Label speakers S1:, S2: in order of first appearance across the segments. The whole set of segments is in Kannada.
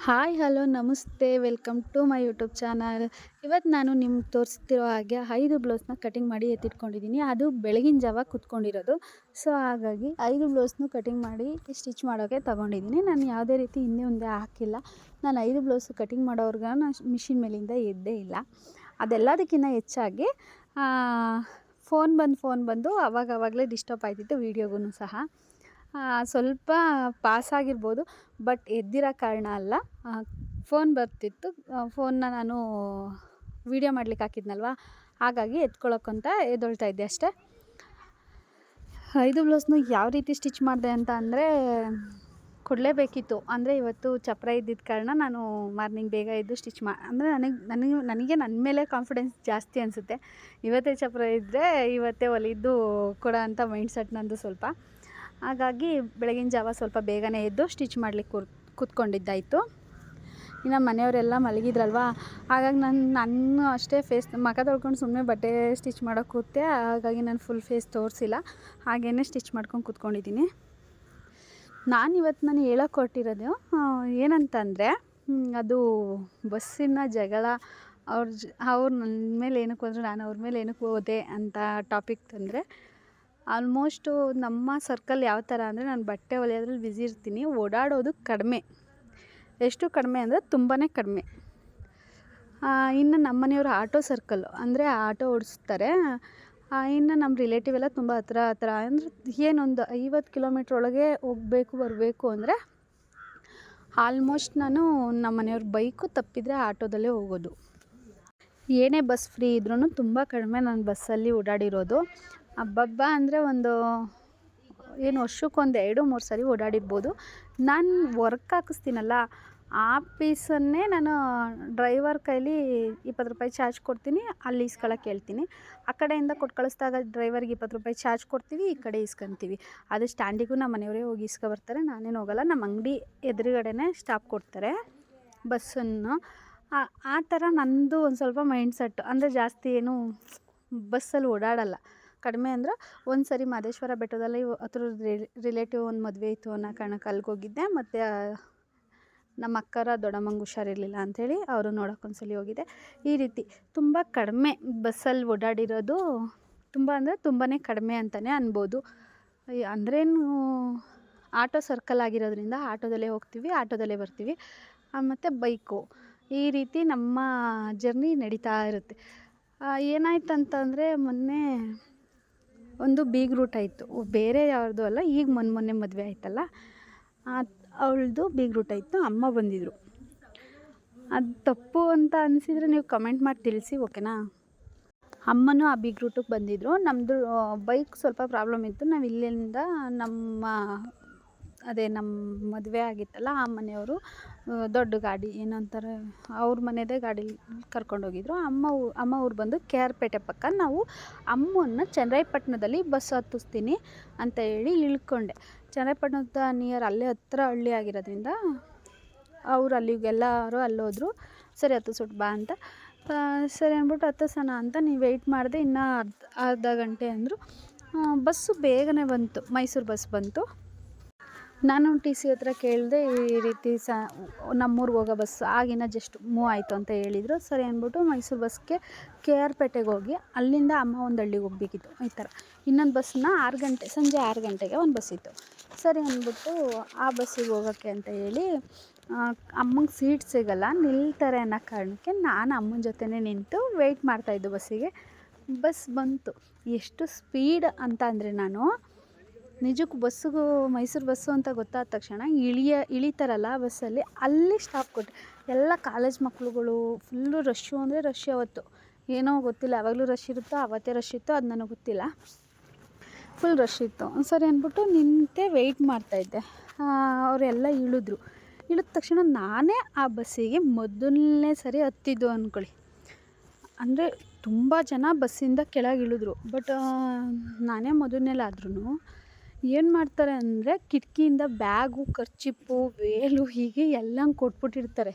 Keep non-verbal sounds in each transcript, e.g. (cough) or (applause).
S1: ಹಾಯ್, ಹಲೋ, ನಮಸ್ತೆ. Welcome to my YouTube channel. ಇವತ್ತು ನಾನು ನಿಮ್ಗೆ ತೋರಿಸ್ತಿರೋ ಹಾಗೆ ಐದು ಬ್ಲೌಸ್ನ ಕಟಿಂಗ್ ಮಾಡಿ ಎತ್ತಿಟ್ಕೊಂಡಿದ್ದೀನಿ ಅದು ಬೆಳಗಿನ ಜಾವ ಕುತ್ಕೊಂಡಿರೋದು. ಸೊ, ಹಾಗಾಗಿ ಐದು ಬ್ಲೌಸ್ನು ಕಟಿಂಗ್ ಮಾಡಿ ಸ್ಟಿಚ್ ಮಾಡೋಕ್ಕೆ ತಗೊಂಡಿದ್ದೀನಿ ನಾನು ಯಾವುದೇ ರೀತಿ ಹಿಂದೆ ಮುಂದೆ ಹಾಕಿಲ್ಲ. ನಾನು ಐದು ಬ್ಲೌಸು ಕಟಿಂಗ್ ಮಾಡೋರ್ಗ ನಾನು ಮಿಷಿನ್ ಮೇಲಿಂದ ಎದ್ದೇ ಇಲ್ಲ. ಅದೆಲ್ಲದಕ್ಕಿಂತ ಹೆಚ್ಚಾಗಿ ಫೋನ್ ಬಂದು ಫೋನ್ ಬಂದು ಅವಾಗವಾಗಲೇ ಡಿಸ್ಟರ್ಬ್ ಆಯ್ತಿತ್ತು ವೀಡಿಯೋಗೂ ಸಹ. ಸ್ವಲ್ಪ ಪಾಸ್ ಆಗಿರ್ಬೋದು ಬಟ್ ಎದ್ದಿರೋ ಕಾರಣ ಅಲ್ಲ. ಫೋನ್ ಬರ್ತಿತ್ತು. ಫೋನ್ನ ನಾನು ವೀಡಿಯೋ ಮಾಡ್ಲಿಕ್ಕೆ ಹಾಕಿದ್ನಲ್ವ? ಹಾಗಾಗಿ ಎತ್ಕೊಳ್ಳೋಕ್ಕಂತ ಎದ್ದೊಳ್ತಾ ಇದ್ದೆ ಅಷ್ಟೇ. ಐದು ಬ್ಲೌಸ್ನು ಯಾವ ರೀತಿ ಸ್ಟಿಚ್ ಮಾಡಿದೆ ಅಂತ ಅಂದರೆ ಕೊಡಲೇಬೇಕಿತ್ತು. ಅಂದರೆ ಇವತ್ತು ಚಪ್ರ ಇದ್ದಿದ್ದ ಕಾರಣ ನಾನು ಮಾರ್ನಿಂಗ್ ಬೇಗ ಎದ್ದು ಸ್ಟಿಚ್ ಮಾ, ಅಂದರೆ ನನಗೆ ನನಗೆ ನನಗೆ ನನ್ನ ಮೇಲೆ ಕಾನ್ಫಿಡೆನ್ಸ್ ಜಾಸ್ತಿ ಅನಿಸುತ್ತೆ. ಇವತ್ತೇ ಚಪ್ರ ಇದ್ದರೆ ಇವತ್ತೇ ಹೊಲಿದ್ದು ಕೊಡೋ ಅಂಥ ಮೈಂಡ್ ಸೆಟ್ ನಂದು ಸ್ವಲ್ಪ. ಹಾಗಾಗಿ ಬೆಳಗಿನ ಜಾವ ಸ್ವಲ್ಪ ಬೇಗನೆ ಎದ್ದು ಸ್ಟಿಚ್ ಮಾಡಲಿಕ್ಕೆ ಕೂರ್, ಕೂತ್ಕೊಂಡಿದ್ದಾಯಿತು. ಇನ್ನು ಮನೆಯವರೆಲ್ಲ ಮಲಗಿದ್ರಲ್ವಾ? ಹಾಗಾಗಿ ನಾನು ನಾನು ಅಷ್ಟೇ ಫೇಸ್ ಮುಖ ತೊಳ್ಕೊಂಡು ಸುಮ್ಮನೆ ಬಟ್ಟೆ ಸ್ಟಿಚ್ ಮಾಡೋಕೆ ಕೂತೆ. ಹಾಗಾಗಿ ನಾನು ಫುಲ್ ಫೇಸ್ ತೋರಿಸಿಲ್ಲ. ಹಾಗೇ ಸ್ಟಿಚ್ ಮಾಡ್ಕೊಂಡು ಕೂತ್ಕೊಂಡಿದ್ದೀನಿ. ನಾನು ಇವತ್ತು ನಾನು ಹೇಳೋಕೆ ಹೊರಟಿರೋದು ಏನಂತಂದರೆ ಅದು ಬಸ್ಸಿನ ಜಗಳ, ಅವ್ರ ಜ, ಅವ್ರು ನನ್ನ ಮೇಲೆ ಏನಕ್ಕೆ ಹೋದ್ರು ನಾನು ಅವ್ರ ಮೇಲೆ ಏನಕ್ಕೆ ಹೋದೆ ಅಂತ ಟಾಪಿಕ್ ತಂದರೆ ಆಲ್ಮೋಸ್ಟು ನಮ್ಮ ಸರ್ಕಲ್ ಯಾವ ಥರ ಅಂದರೆ ನಾನು ಬಟ್ಟೆ ಹೊಲಿಯೋದ್ರಲ್ಲಿ ಬ್ಯುಸಿ ಇರ್ತೀನಿ, ಓಡಾಡೋದು ಕಡಿಮೆ. ಎಷ್ಟು ಕಡಿಮೆ ಅಂದರೆ ತುಂಬಾ ಕಡಿಮೆ. ಇನ್ನು ನಮ್ಮನೆಯವರು ಆಟೋ ಸರ್ಕಲ್ಲು ಅಂದರೆ ಆಟೋ ಓಡಿಸ್ತಾರೆ. ಇನ್ನು ನಮ್ಮ ರಿಲೇಟಿವ್ ಎಲ್ಲ ತುಂಬ ಹತ್ರ ಹತ್ರ ಅಂದರೆ ಏನೊಂದು ಐವತ್ತು ಕಿಲೋಮೀಟ್ರ್ ಒಳಗೆ ಹೋಗ್ಬೇಕು, ಬರಬೇಕು ಅಂದರೆ ಆಲ್ಮೋಸ್ಟ್ ನಾನು ನಮ್ಮ ಮನೆಯವ್ರ ಬೈಕು ತಪ್ಪಿದರೆ ಆಟೋದಲ್ಲೇ ಹೋಗೋದು. ಏನೇ ಬಸ್ ಫ್ರೀ ಇದ್ರೂ ತುಂಬ ಕಡಿಮೆ ನಾನು ಬಸ್ಸಲ್ಲಿ ಓಡಾಡಿರೋದು. ಹಬ್ಬಬ್ಬ ಅಂದರೆ ಒಂದು ಏನು ವರ್ಷಕ್ಕೊಂದು ಎರಡು ಮೂರು ಸರಿ ಓಡಾಡಿರ್ಬೋದು. ನಾನು ವರ್ಕ್ ಹಾಕಿಸ್ತೀನಲ್ಲ ಆ ಪೀಸನ್ನೇ ನಾನು ಡ್ರೈವರ್ ಕೈಲಿ ಇಪ್ಪತ್ತು ರೂಪಾಯಿ ಚಾರ್ಜ್ ಕೊಡ್ತೀನಿ, ಅಲ್ಲಿ ಇಸ್ಕೊಳಕ್ಕೆ ಹೇಳ್ತೀನಿ ಆ ಕಡೆಯಿಂದ ಕೊಟ್ಟು ಕಳಿಸ್ದಾಗ ಡ್ರೈವರ್ಗೆ ಇಪ್ಪತ್ತು ರೂಪಾಯಿ ಚಾರ್ಜ್ ಕೊಡ್ತೀವಿ, ಈ ಕಡೆ ಇಸ್ಕೊಂತೀವಿ ಅದು ಸ್ಟ್ಯಾಂಡಿಗೂ ನಮ್ಮ ಮನೆಯವರೇ ಹೋಗಿ ಇಸ್ಕೊ ಬರ್ತಾರೆ, ನಾನೇನು ಹೋಗಲ್ಲ, ನಮ್ಮ ಅಂಗಡಿ ಎದುರುಗಡೆನೇ ಸ್ಟಾಪ್ ಕೊಡ್ತಾರೆ ಬಸ್ಸನ್ನು. ಆ- ಥರ ನಂದು ಒಂದು ಸ್ವಲ್ಪ ಮೈಂಡ್ ಸೆಟ್ ಅಂದರೆ ಜಾಸ್ತಿ ಏನು ಬಸ್ಸಲ್ಲಿ ಓಡಾಡಲ್ಲ. ಕಡಿಮೆ ಅಂದ್ರೆ ಒಂದು ಸರಿ ಮಾದೇಶ್ವರ ಬೆಟ್ಟದಲ್ಲಿ ಹತ್ರ ರಿಲೇಟಿವ್ ಒಂದು ಮದುವೆ ಇತ್ತು ಅನ್ನೋ ಕಾರಣಕ್ಕೆ ಅಲ್ಲಿಗೆ ಹೋಗಿದ್ದೆ, ಮತ್ತು ನಮ್ಮ ಅಕ್ಕರ ದೊಡ್ಡಮ್ಮಂಗೆ ಹುಷಾರಿರಲಿಲ್ಲ ಅಂಥೇಳಿ ಅವರು ನೋಡೋಕೆ ಒಂದ್ಸಲಿ ಹೋಗಿದ್ದೆ ಈ ರೀತಿ ತುಂಬ ಕಡಿಮೆ ಬಸ್ಸಲ್ಲಿ ಓಡಾಡಿರೋದು ತುಂಬ ಅಂದರೆ ತುಂಬಾ ಕಡಿಮೆ ಅಂತಲೇ ಅನ್ಬೋದು. ಅಂದ್ರೇನು ಆಟೋ ಸರ್ಕಲ್ ಆಗಿರೋದ್ರಿಂದ ಆಟೋದಲ್ಲೇ ಹೋಗ್ತೀವಿ, ಆಟೋದಲ್ಲೇ ಬರ್ತೀವಿ. ಮತ್ತು ಬೈಕು. ಈ ರೀತಿ ನಮ್ಮ ಜರ್ನಿ ನಡೀತಾ ಇರುತ್ತೆ. ಏನಾಯ್ತು ಅಂತಂದರೆ ಮೊನ್ನೆ ಒಂದು ಬೀಗ್ ರೂಟ್ ಆಯಿತು. ಬೇರೆ ಯಾರ್ದು ಅಲ್ಲ, ಈಗ ಮೊನ್ನೆ ಮೊನ್ನೆ ಮದುವೆ ಆಯ್ತಲ್ಲ. ಅವಳದು ಬೀಗ್ ರೂಟ್ ಆಯಿತು, ಅಮ್ಮ ಬಂದಿದ್ದರು ಅದು ತಪ್ಪು ಅಂತ ಅನಿಸಿದರೆ ನೀವು ಕಮೆಂಟ್ ಮಾಡಿ ತಿಳಿಸಿ ಓಕೆನಾ ಅಮ್ಮನೂ ಆ ಬೀಗ್ ರೂಟಿಗೆ ಬಂದಿದ್ದರು ನಮ್ಮದು ಬೈಕ್ ಸ್ವಲ್ಪ ಪ್ರಾಬ್ಲಮ್ ಇತ್ತು. ನಾವು ಇಲ್ಲಿಂದ ನಮ್ಮ, ಅದೇ ನಮ್ಮ ಮದುವೆ ಆಗಿತ್ತಲ್ಲ, ಆ ಮನೆಯವರು ದೊಡ್ಡ ಗಾಡಿ, ಏನಂತಾರೆ, ಅವ್ರ ಮನೆಯದೇ ಗಾಡಿ ಕರ್ಕೊಂಡೋಗಿದ್ರು ಅಮ್ಮ ಅಮ್ಮ ಅವ್ರು ಬಂದು ಕೆ ಆರ್ ಪೇಟೆ ಪಕ್ಕ. ನಾವು ಅಮ್ಮನ್ನ ಚೆನ್ನೈಪಟ್ಟಣದಲ್ಲಿ ಬಸ್ ಹತ್ತಿಸ್ತೀನಿ ಅಂತ ಹೇಳಿ ಇಳ್ಕೊಂಡೆ. ಚನ್ನರಾಯಪಟ್ಟಣದ ನಿಯರ್ ಅಲ್ಲೇ ಹತ್ರ ಹಳ್ಳಿ ಆಗಿರೋದ್ರಿಂದ ಅವ್ರು ಅಲ್ಲಿಗೆಲ್ಲರೂ ಅಲ್ಲೋದ್ರು, ಸರಿ ಹತ್ತಿಸ್ಬಿಟ್ಟು ಬಾ ಅಂತ. ಸರಿ ಅಂದ್ಬಿಟ್ಟು ಹತ್ತಿಸೋಣ ಅಂತ ನೀವು ವೆಯ್ಟ್ ಮಾಡಿದೆ, ಇನ್ನೂ ಅರ್ಧ ಅರ್ಧ ಗಂಟೆ ಅಂದರು. ಬಸ್ಸು ಬೇಗನೆ ಬಂತು, ಮೈಸೂರು ಬಸ್ ಬಂತು. ನಾನು ಟಿ ಸಿ ಹತ್ರ ಕೇಳಿದೆ, ಈ ರೀತಿ ಸ, ನಮ್ಮೂರಿಗೆ ಹೋಗೋ ಬಸ್ ಆಗಿನ ಜಸ್ಟ್ ಮೂವ್ ಆಯಿತು ಅಂತ ಹೇಳಿದರು. ಸರಿ ಅಂದ್ಬಿಟ್ಟು ಮೈಸೂರು ಬಸ್ಗೆ ಕೆ ಆರ್ ಪೇಟೆಗೆ ಹೋಗಿ, ಅಲ್ಲಿಂದ ಅಮ್ಮ ಒಂದು ಹಳ್ಳಿಗೆ ಹೋಗ್ಬೇಕಿತ್ತು, ಈ ಥರ ಇನ್ನೊಂದು ಬಸ್ಸನ್ನು ಆರು ಗಂಟೆ, ಸಂಜೆ ಆರು ಗಂಟೆಗೆ ಒಂದು ಬಸ್ ಇತ್ತು. ಸರಿ ಅಂದ್ಬಿಟ್ಟು ಆ ಬಸ್ಸಿಗೆ ಹೋಗೋಕ್ಕೆ ಅಂತ ಹೇಳಿ ಅಮ್ಮಂಗೆ ಸೀಟ್ ಸಿಗೋಲ್ಲ, ನಿಲ್ತಾರೆ ಅನ್ನೋ ಕಾರಣಕ್ಕೆ ನಾನು ಅಮ್ಮನ ಜೊತೆನೇ ನಿಂತು ವೆಯ್ಟ್ ಮಾಡ್ತಾಯಿದ್ದು ಬಸ್ಸಿಗೆ. ಬಸ್ ಬಂತು. ಎಷ್ಟು ಸ್ಪೀಡ್ ಅಂತ ಅಂದರೆ ನಾನು, ನಿಜಕ್ಕೂ ಬಸ್ಸಿಗೂ ಮೈಸೂರು ಬಸ್ಸು ಅಂತ ಗೊತ್ತಾದ ತಕ್ಷಣ ಇಳಿಯ, ಇಳಿತಾರಲ್ಲ ಬಸ್ಸಲ್ಲಿ, ಅಲ್ಲಿ ಸ್ಟಾಪ್ ಕೊಟ್ಟೆ ಎಲ್ಲ ಕಾಲೇಜ್ ಮಕ್ಳುಗಳು ಫುಲ್ಲು ರಶ್ಶು ಅಂದರೆ ರಶ್ ಅವತ್ತು. ಏನೋ ಗೊತ್ತಿಲ್ಲ ಯಾವಾಗಲೂ ರಶ್ ಇರುತ್ತೋ, ಅವತ್ತೇ ರಶ್ ಇತ್ತೋ ಅದು ನನಗೆ ಗೊತ್ತಿಲ್ಲ. ಫುಲ್ ರಶ್ ಇತ್ತು. ಸರಿ ಅಂದ್ಬಿಟ್ಟು ನಿಂತೆ ವೆಯ್ಟ್ ಮಾಡ್ತಾಯಿದ್ದೆ ಅವರೆಲ್ಲ ಇಳಿದ್ರು. ಇಳಿದ ತಕ್ಷಣ ನಾನೇ ಆ ಬಸ್ಸಿಗೆ ಮೊದಲನೇ ಸರಿ ಹತ್ತಿದ್ದು ಅಂದ್ಕೊಳ್ಳಿ ಅಂದರೆ ತುಂಬ ಜನ ಬಸ್ಸಿಂದ ಕೆಳಗೆ ಇಳಿದ್ರು. ಬಟ್ ನಾನೇ ಮೊದಲನೇಲಾದ್ರೂ ಏನು ಮಾಡ್ತಾರೆ ಅಂದರೆ ಕಿಟಕಿಯಿಂದ ಬ್ಯಾಗು ಖರ್ಚಿಪ್ಪು ವೇಲು ಹೀಗೆ ಎಲ್ಲ ಕೊಟ್ಬಿಟ್ಟಿರ್ತಾರೆ.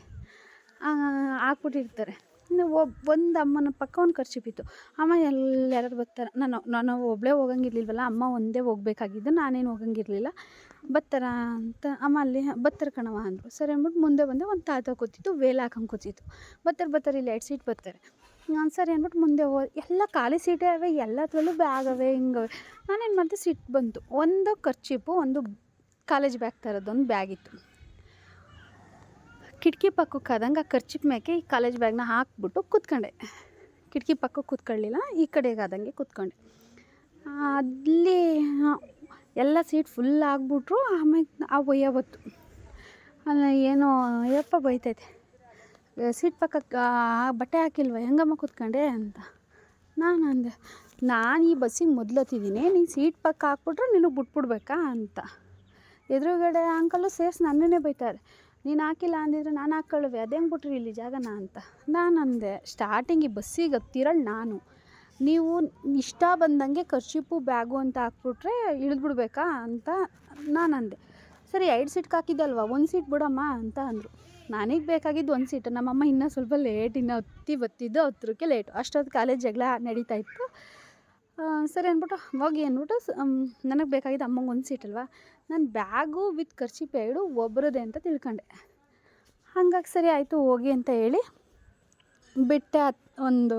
S1: ಹಾಕ್ಬಿಟ್ಟಿರ್ತಾರೆ. ಇನ್ನು ಒಬ್ಬ ಒಂದು ಅಮ್ಮನ ಪಕ್ಕ ಒಂದು ಖರ್ಚಿಪಿತ್ತು ಅಮ್ಮ ಎಲ್ಲ ಯಾರು ಬರ್ತಾರೆ. ನಾನು ನಾನು ಒಬ್ಬಳೇ ಹೋಗಂಗಿರ್ಲಿಲ್ವಲ್ಲ, ಅಮ್ಮ ಒಂದೇ ಹೋಗ್ಬೇಕಾಗಿದ್ದು ನಾನೇನು ಹೋಗಂಗಿರಲಿಲ್ಲ. ಬರ್ತಾರ ಅಂತ ಅಮ್ಮ ಅಲ್ಲಿ, ಬರ್ತಾರೆ ಕಣವ ಅಂದರು. ಸರಿ ಅಂದ್ಬಿಟ್ಟು ಮುಂದೆ ಬಂದೆ ಒಂದು ತಾತ ಕೂತಿತ್ತು, ವೇಲ್ ಹಾಕೊಂಡು ಕೂತಿತ್ತು. ಬರ್ತಾರೆ ಬರ್ತಾರೆ, ಇಲ್ಲಿ ಎರಡು ಸೀಟ್ ಬರ್ತಾರೆ. ನಾನು ಸರಿ ಅಂದ್ಬಿಟ್ಟು ಮುಂದೆ ಹೋ ಎಲ್ಲ ಖಾಲಿ ಸೀಟೇ ಅವೆ, ಎಲ್ಲದ್ರಲ್ಲೂ ಬ್ಯಾಗ್ ಅವೆ ಹಿಂಗವೆ ನಾನೇನು ಮಾಡಿದೆ, ಸೀಟ್ ಬಂತು. ಒಂದು ಕರ್ಚೀಪು ಒಂದು ಕಾಲೇಜ್ ಬ್ಯಾಗ್ ಥರದ್ದೊಂದು ಬ್ಯಾಗ್ ಇತ್ತು. ಕಿಟಕಿ ಪಕ್ಕಕ್ಕೆ ಆದಂಗೆ ಆ ಖರ್ಚಿಪ್ ಮ್ಯಾಕೆ ಈ ಕಾಲೇಜ್ ಬ್ಯಾಗ್ನ ಹಾಕ್ಬಿಟ್ಟು ಕೂತ್ಕೊಂಡೆ. ಕಿಟಕಿ ಪಕ್ಕಕ್ಕೆ ಕೂತ್ಕೊಳ್ಳಿಲ್ಲ, ಈ ಕಡೆಗೆ ಆದಂಗೆ ಕೂತ್ಕೊಂಡೆ. ಅಲ್ಲಿ ಎಲ್ಲ ಸೀಟ್ ಫುಲ್ ಆಗಿಬಿಟ್ರು ಆಮೇಲೆ ಆ ಒಯ್ಯ ಅಲ್ಲ, ಏನೋ, ಯಪ್ಪ ಬೈತೈತೆ. ಸೀಟ್ ಪಕ್ಕಕ್ಕೆ ಬಟ್ಟೆ ಹಾಕಿಲ್ವ, ಹೆಂಗಮ್ಮ ಕೂತ್ಕೊಂಡೆ ಅಂತ. ನಾನು ಅಂದೆ, ನಾನು ಈ ಬಸ್ಸಿಗೆ ಮೊದಲು ಹತ್ತಿದ್ದೀನಿ ನೀನು ಸೀಟ್ ಪಕ್ಕ ಹಾಕ್ಬಿಟ್ರೆ ನಿನಗೆ ಬಿಟ್ಬಿಡ್ಬೇಕಾ ಅಂತ. ಎದುರುಗಡೆ ಅಂಕಲು ಸೇರಿಸಿ ನನ್ನನ್ನೇ ಬೈತಾರೆ. ನೀನು ಹಾಕಿಲ್ಲ ಅಂದಿದ್ರೆ ನಾನು ಹಾಕ್ಕೊಳ್ಳುವೆ ಅದು ಬಿಟ್ರಿ ಇಲ್ಲಿ ಜಾಗನ ಅಂತ. ನಾನು ಅಂದೆ ಸ್ಟಾರ್ಟಿಂಗ್ ಈ ಬಸ್ಸಿಗೆ ಹತ್ತಿರಳು ನಾನು. ನೀವು ಇಷ್ಟ ಬಂದಂಗೆ ಕರ್ಚಿಪು ಬ್ಯಾಗು ಅಂತ ಹಾಕ್ಬಿಟ್ರೆ ಇಳಿದ್ಬಿಡ್ಬೇಕಾ ಅಂತ ನಾನು ಅಂದೆ. ಸರಿ ಎರಡು ಸೀಟ್ಗೆ ಹಾಕಿದ್ದಲ್ವ ಒಂದು ಸೀಟ್ ಬಿಡಮ್ಮ ಅಂತ ಅಂದರು. ನನಗೆ ಬೇಕಾಗಿದ್ದು ಒಂದು ಸೀಟ್ ನಮ್ಮಮ್ಮ ಇನ್ನೂ ಸ್ವಲ್ಪ ಲೇಟ್ ಇನ್ನು ಹತ್ತಿ ಬತ್ತಿದ್ದು ಹತ್ರಕ್ಕೆ ಲೇಟು ಅಷ್ಟೊತ್ತು ಕಾಲೇಜ್ ಜಗಳ ನಡೀತಾ ಇತ್ತು. ಸರಿ ಅಂದ್ಬಿಟ್ಟು, ಹೋಗಿ ಅಂದ್ಬಿಟ್ಟು ನನಗೆ ಬೇಕಾಗಿದ್ದು ಅಮ್ಮಂಗೆ ಒಂದು ಸೀಟ್ ಅಲ್ವಾ? ನಾನು ಬ್ಯಾಗು ವಿತ್ ಖರ್ಚಿ ಪೇಡು ಒಬ್ಬರದೇ ಅಂತ ತಿಳ್ಕೊಂಡೆ. ಹಂಗಾಗಿ ಸರಿ ಆಯಿತು, ಹೋಗಿ ಅಂತ ಹೇಳಿ ಬಿಟ್ಟೆ. ಒಂದು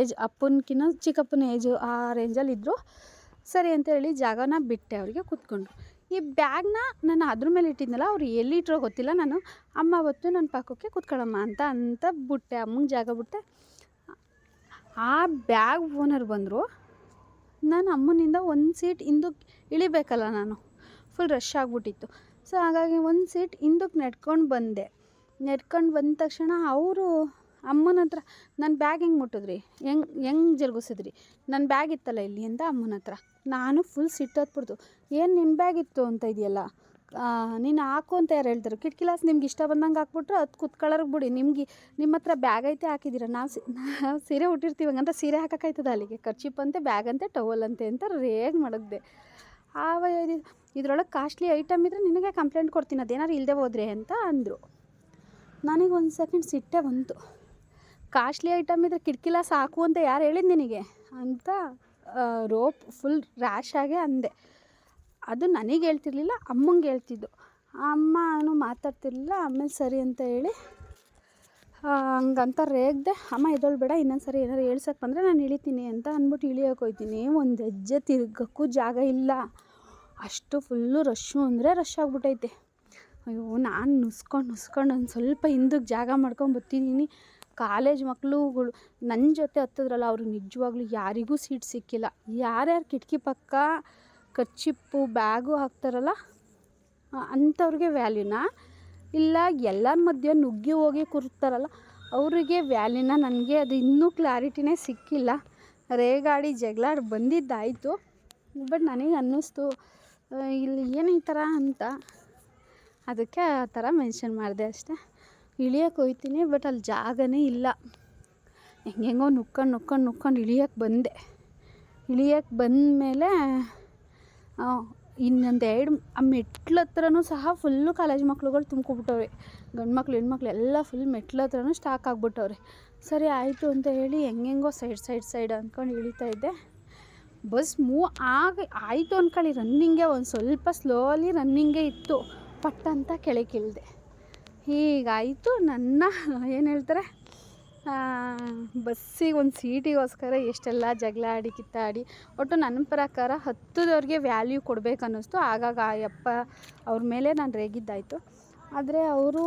S1: ಏಜ್, ಅಪ್ಪನಕಿನ್ನ ಚಿಕ್ಕಪ್ಪನ ಏಜು, ಆ ರೇಂಜಲ್ಲಿ ಇದ್ದರು ಸರಿ ಅಂತ ಹೇಳಿ ಜಾಗನ ಬಿಟ್ಟೆ ಅವರಿಗೆ ಕೂತ್ಕೊಂಡ್ರು ಈ ಬ್ಯಾಗ್ನ ನಾನು ಅದ್ರ ಮೇಲೆ ಇಟ್ಟಿದ್ನಲ್ಲ, ಅವ್ರು ಎಲ್ಲಿಟ್ರೋ ಗೊತ್ತಿಲ್ಲ ನಾನು. ಅಮ್ಮ ಅವತ್ತು ನನ್ನ ಪಾಕಕ್ಕೆ ಕೂತ್ಕೊಳ್ಳಮ್ಮ ಅಂತ ಅಂತ ಬಿಟ್ಟೆ. ಅಮ್ಮಂಗೆ ಜಾಗ ಬಿಟ್ಟೆ. ಆ ಬ್ಯಾಗ್ ಓನರ್ ಬಂದರು. ನಾನು ಅಮ್ಮನಿಂದ ಒಂದು ಸೀಟ್ ಹಿಂದಕ್ಕೆ ಇಳಿಬೇಕಲ್ಲ ನಾನು. ಫುಲ್ ರಶ್ ಆಗಿಬಿಟ್ಟಿತ್ತು. ಸೊ ಹಾಗಾಗಿ ಒಂದು ಸೀಟ್ ಹಿಂದಕ್ಕೆ ನೆಡ್ಕೊಂಡು ಬಂದೆ. ನೆಡ್ಕೊಂಡು ಬಂದ ತಕ್ಷಣ ಅವರು ಅಮ್ಮನ ಹತ್ರ ನನ್ನ ಬ್ಯಾಗ್ ಹೆಂಗೆ ಮುಟ್ಟಿದ್ರಿ? ಹೆಂಗೆ ಹೆಂಗೆ ಜರುಗಿಸಿದ್ರಿ? ನನ್ನ ಬ್ಯಾಗ್ ಇತ್ತಲ್ಲ ಇಲ್ಲಿ? ಅಂತ ಅಮ್ಮನ ಹತ್ರ. ನಾನು ಫುಲ್ ಸಿಟ್ಟು ಹತ್ಬಿಡ್ತು. ಏನು ನಿನ್ನ ಬ್ಯಾಗ್ ಇತ್ತು ಅಂತ ಇದೆಯಲ್ಲ? ನೀನು ಹಾಕು ಅಂತ ಯಾರು ಹೇಳ್ತಾರೆ? ಕಿಟ್ಕಿಲಾಸ್ ನಿಮ್ಗೆ ಇಷ್ಟ ಬಂದಂಗೆ ಹಾಕ್ಬಿಟ್ರೆ ಅದು ಕುತ್ಕೊಳ್ಳೋರ್ಗೆ ಬಿಡಿ. ನಿಮ್ಗೆ, ನಿಮ್ಮ ಹತ್ರ ಬ್ಯಾಗ್ ಐತೆ ಹಾಕಿದ್ದೀರ ನಾವು ಸೀರೆ ಉಟ್ಟಿರ್ತೀವಿ ಸೀರೆ ಹಾಕೋಕ್ಕಾಯ್ತದ ಅಲ್ಲಿಗೆ? ಖರ್ಚಿಪ್ ಅಂತೆ ಬ್ಯಾಗ್ ಅಂತೆ ಟವಲ್ ಅಂತೆ ಅಂತ ರೇಗ್ ಮಡಗ್ದೆ. ಆವ ಇದ್ರೊಳಗೆ ಕಾಸ್ಟ್ಲಿ ಐಟಮ್ ಇದ್ದರೆ ನಿನಗೆ ಕಂಪ್ಲೇಂಟ್ ಕೊಡ್ತೀನಿ ಅದೇನಾರು ಇಲ್ಲದೆ ಹೋದ್ರೆ ಅಂತ ಅಂದರು. ನನಗೆ ಒಂದು ಸೆಕೆಂಡ್ ಸಿಟ್ಟೆ ಬಂತು. ಕಾಸ್ಟ್ಲಿ ಐಟಮ್ ಇದ್ರೆ ಕಿಟಕಿಲ ಸಾಕು ಅಂತ ಯಾರು ಹೇಳಿದ್ ನಿನಗೆ? ಅಂತ ರೋಪ್ ಫುಲ್ ರ್ಯಾಶ್ ಆಗೇ ಅಂದೆ. ಅದು ನನಗೆ ಹೇಳ್ತಿರ್ಲಿಲ್ಲ, ಅಮ್ಮಂಗೆ ಹೇಳ್ತಿದ್ದು. ಅಮ್ಮನೂ ಮಾತಾಡ್ತಿರ್ಲಿಲ್ಲ, ಆಮೇಲೆ ಸರಿ ಅಂತ ಹೇಳಿ ಹಂಗಂತ ರೇಗ್ದೆ, ಅಮ್ಮ ಎದೊಳ್ಬೇಡ ಇನ್ನೊಂದು ಸರಿ ಏನಾರು ಹೇಳ್ಸಕ್ಕೆ ಬಂದರೆ ನಾನು ಇಳಿತೀನಿ ಅಂತ ಅಂದ್ಬಿಟ್ಟು ಇಳಿಯೋಕೆ ಹೋಯ್ತೀನಿ. ಒಂದು ಹೆಜ್ಜೆ ತಿರ್ಗಕ್ಕೂ ಜಾಗ ಇಲ್ಲ. ಅಷ್ಟು ಫುಲ್ಲು ರಶ್ಶು ಅಂದರೆ ರಶ್ ಆಗಿಬಿಟ್ಟೈತೆ ಅಯ್ಯೋ, ನಾನು ನುಸ್ಕೊಂಡು ನುಸ್ಕೊಂಡು ಒಂದು ಸ್ವಲ್ಪ ಹಿಂದಕ್ಕೆ ಜಾಗ ಮಾಡ್ಕೊಂಡು ಬರ್ತಿದ್ದೀನಿ ಕಾಲೇಜ್ ಮಕ್ಕಳುಗಳು ನನ್ನ ಜೊತೆ ಹತ್ತಿದ್ರಲ್ಲ, ಅವರು ನಿಜವಾಗ್ಲೂ ಯಾರಿಗೂ ಸೀಟ್ ಸಿಕ್ಕಿಲ್ಲ. ಯಾರ್ಯಾರು ಕಿಟಕಿ ಪಕ್ಕ ಕರ್ಚಿಪ್ಪು, ಬ್ಯಾಗು ಹಾಕ್ತಾರಲ್ಲ ಅಂಥವ್ರಿಗೆ ವ್ಯಾಲ್ಯೂನ? ಇಲ್ಲ, ಎಲ್ಲರ ಮಧ್ಯೆ ನುಗ್ಗಿ ಹೋಗಿ ಕೂರ್ತಾರಲ್ಲ, ಅವರಿಗೆ ವ್ಯಾಲ್ಯೂನ? ನನಗೆ ಅದು ಇನ್ನೂ ಕ್ಲಾರಿಟಿನೇ ಸಿಕ್ಕಿಲ್ಲ. ರೇಗಾಡಿ ಜಗಳಾಡಿ ಬಂದಿದ್ದಾಯಿತು. ಬಟ್ ನನಗೆ ಅನ್ನಿಸ್ತು ಇಲ್ಲಿ ಏನು ಈ ಥರ ಅಂತ ಅದಕ್ಕೆ ಆ ಥರ ಮೆನ್ಷನ್ ಮಾಡಿದೆ ಅಷ್ಟೆ. ಇಳಿಯೋಕೆ ಹೋಗ್ತೀನಿ ಬಟ್ ಅಲ್ಲಿ ಜಾಗನೇ ಇಲ್ಲ. ಹೆಂಗೆಂಗೋ ನುಕ್ಕೊಂಡು ನುಕ್ಕೊಂಡು ನುಕ್ಕೊಂಡು ಇಳಿಯೋಕೆ ಬಂದೆ. ಇಳಿಯೋಕೆ ಬಂದಮೇಲೆ ಇನ್ನೊಂದು ಎರಡು, ಆ ಮೆಟ್ಲು ಹತ್ರನೂ ಸಹ ಫುಲ್ಲು ಕಾಲೇಜ್ ಮಕ್ಳುಗಳು ತುಂಬ್ಕೊಬಿಟ್ಟವ್ರೆ. ಗಂಡು ಮಕ್ಳು ಹೆಣ್ಮಕ್ಳು ಎಲ್ಲ ಫುಲ್ ಮೆಟ್ಲು ಹತ್ರನೂ ಸ್ಟಾಕ್ ಆಗಿಬಿಟ್ಟವ್ರೆ. ಸರಿ, ಆಯಿತು ಅಂತ ಹೇಳಿ ಹೆಂಗೆಂಗೋ ಸೈಡ್ ಸೈಡ್ ಸೈಡ್ ಅಂದ್ಕೊಂಡು ಇಳಿತಾ ಇದ್ದೆ. ಬಸ್ ಮೂವ್ ಆಗ ಆಯಿತು ಅಂದ್ಕೊಳ್ಳಿ ರನ್ನಿಂಗೇ ಒಂದು ಸ್ವಲ್ಪ ಸ್ಲೋಲಿ ರನ್ನಿಂಗೇ ಇತ್ತು. ಪಟ್ ಅಂತ ಕೆಳಗೆ ಇಳಿದೆ. ಹೀಗಾಯಿತು ನನ್ನ (laughs) ಏನು ಹೇಳ್ತಾರೆ? ಬಸ್ಸಿಗೆ ಒಂದು ಸೀಟಿಗೋಸ್ಕರ ಎಷ್ಟೆಲ್ಲ ಜಗಳ ಆಡಿ ಕಿತ್ತಾಡಿ, ಒಟ್ಟು ನನ್ನ ಪ್ರಕಾರ ಹತ್ತದವ್ರಿಗೆ ವ್ಯಾಲ್ಯೂ ಕೊಡಬೇಕು ಅನ್ನಿಸ್ತು. ಆಗಾಗ ಆ ಯಪ್ಪ ಅವ್ರ ಮೇಲೆ ನಾನು ರೇಗಿದ್ದಾಯಿತು. ಆದರೆ ಅವರು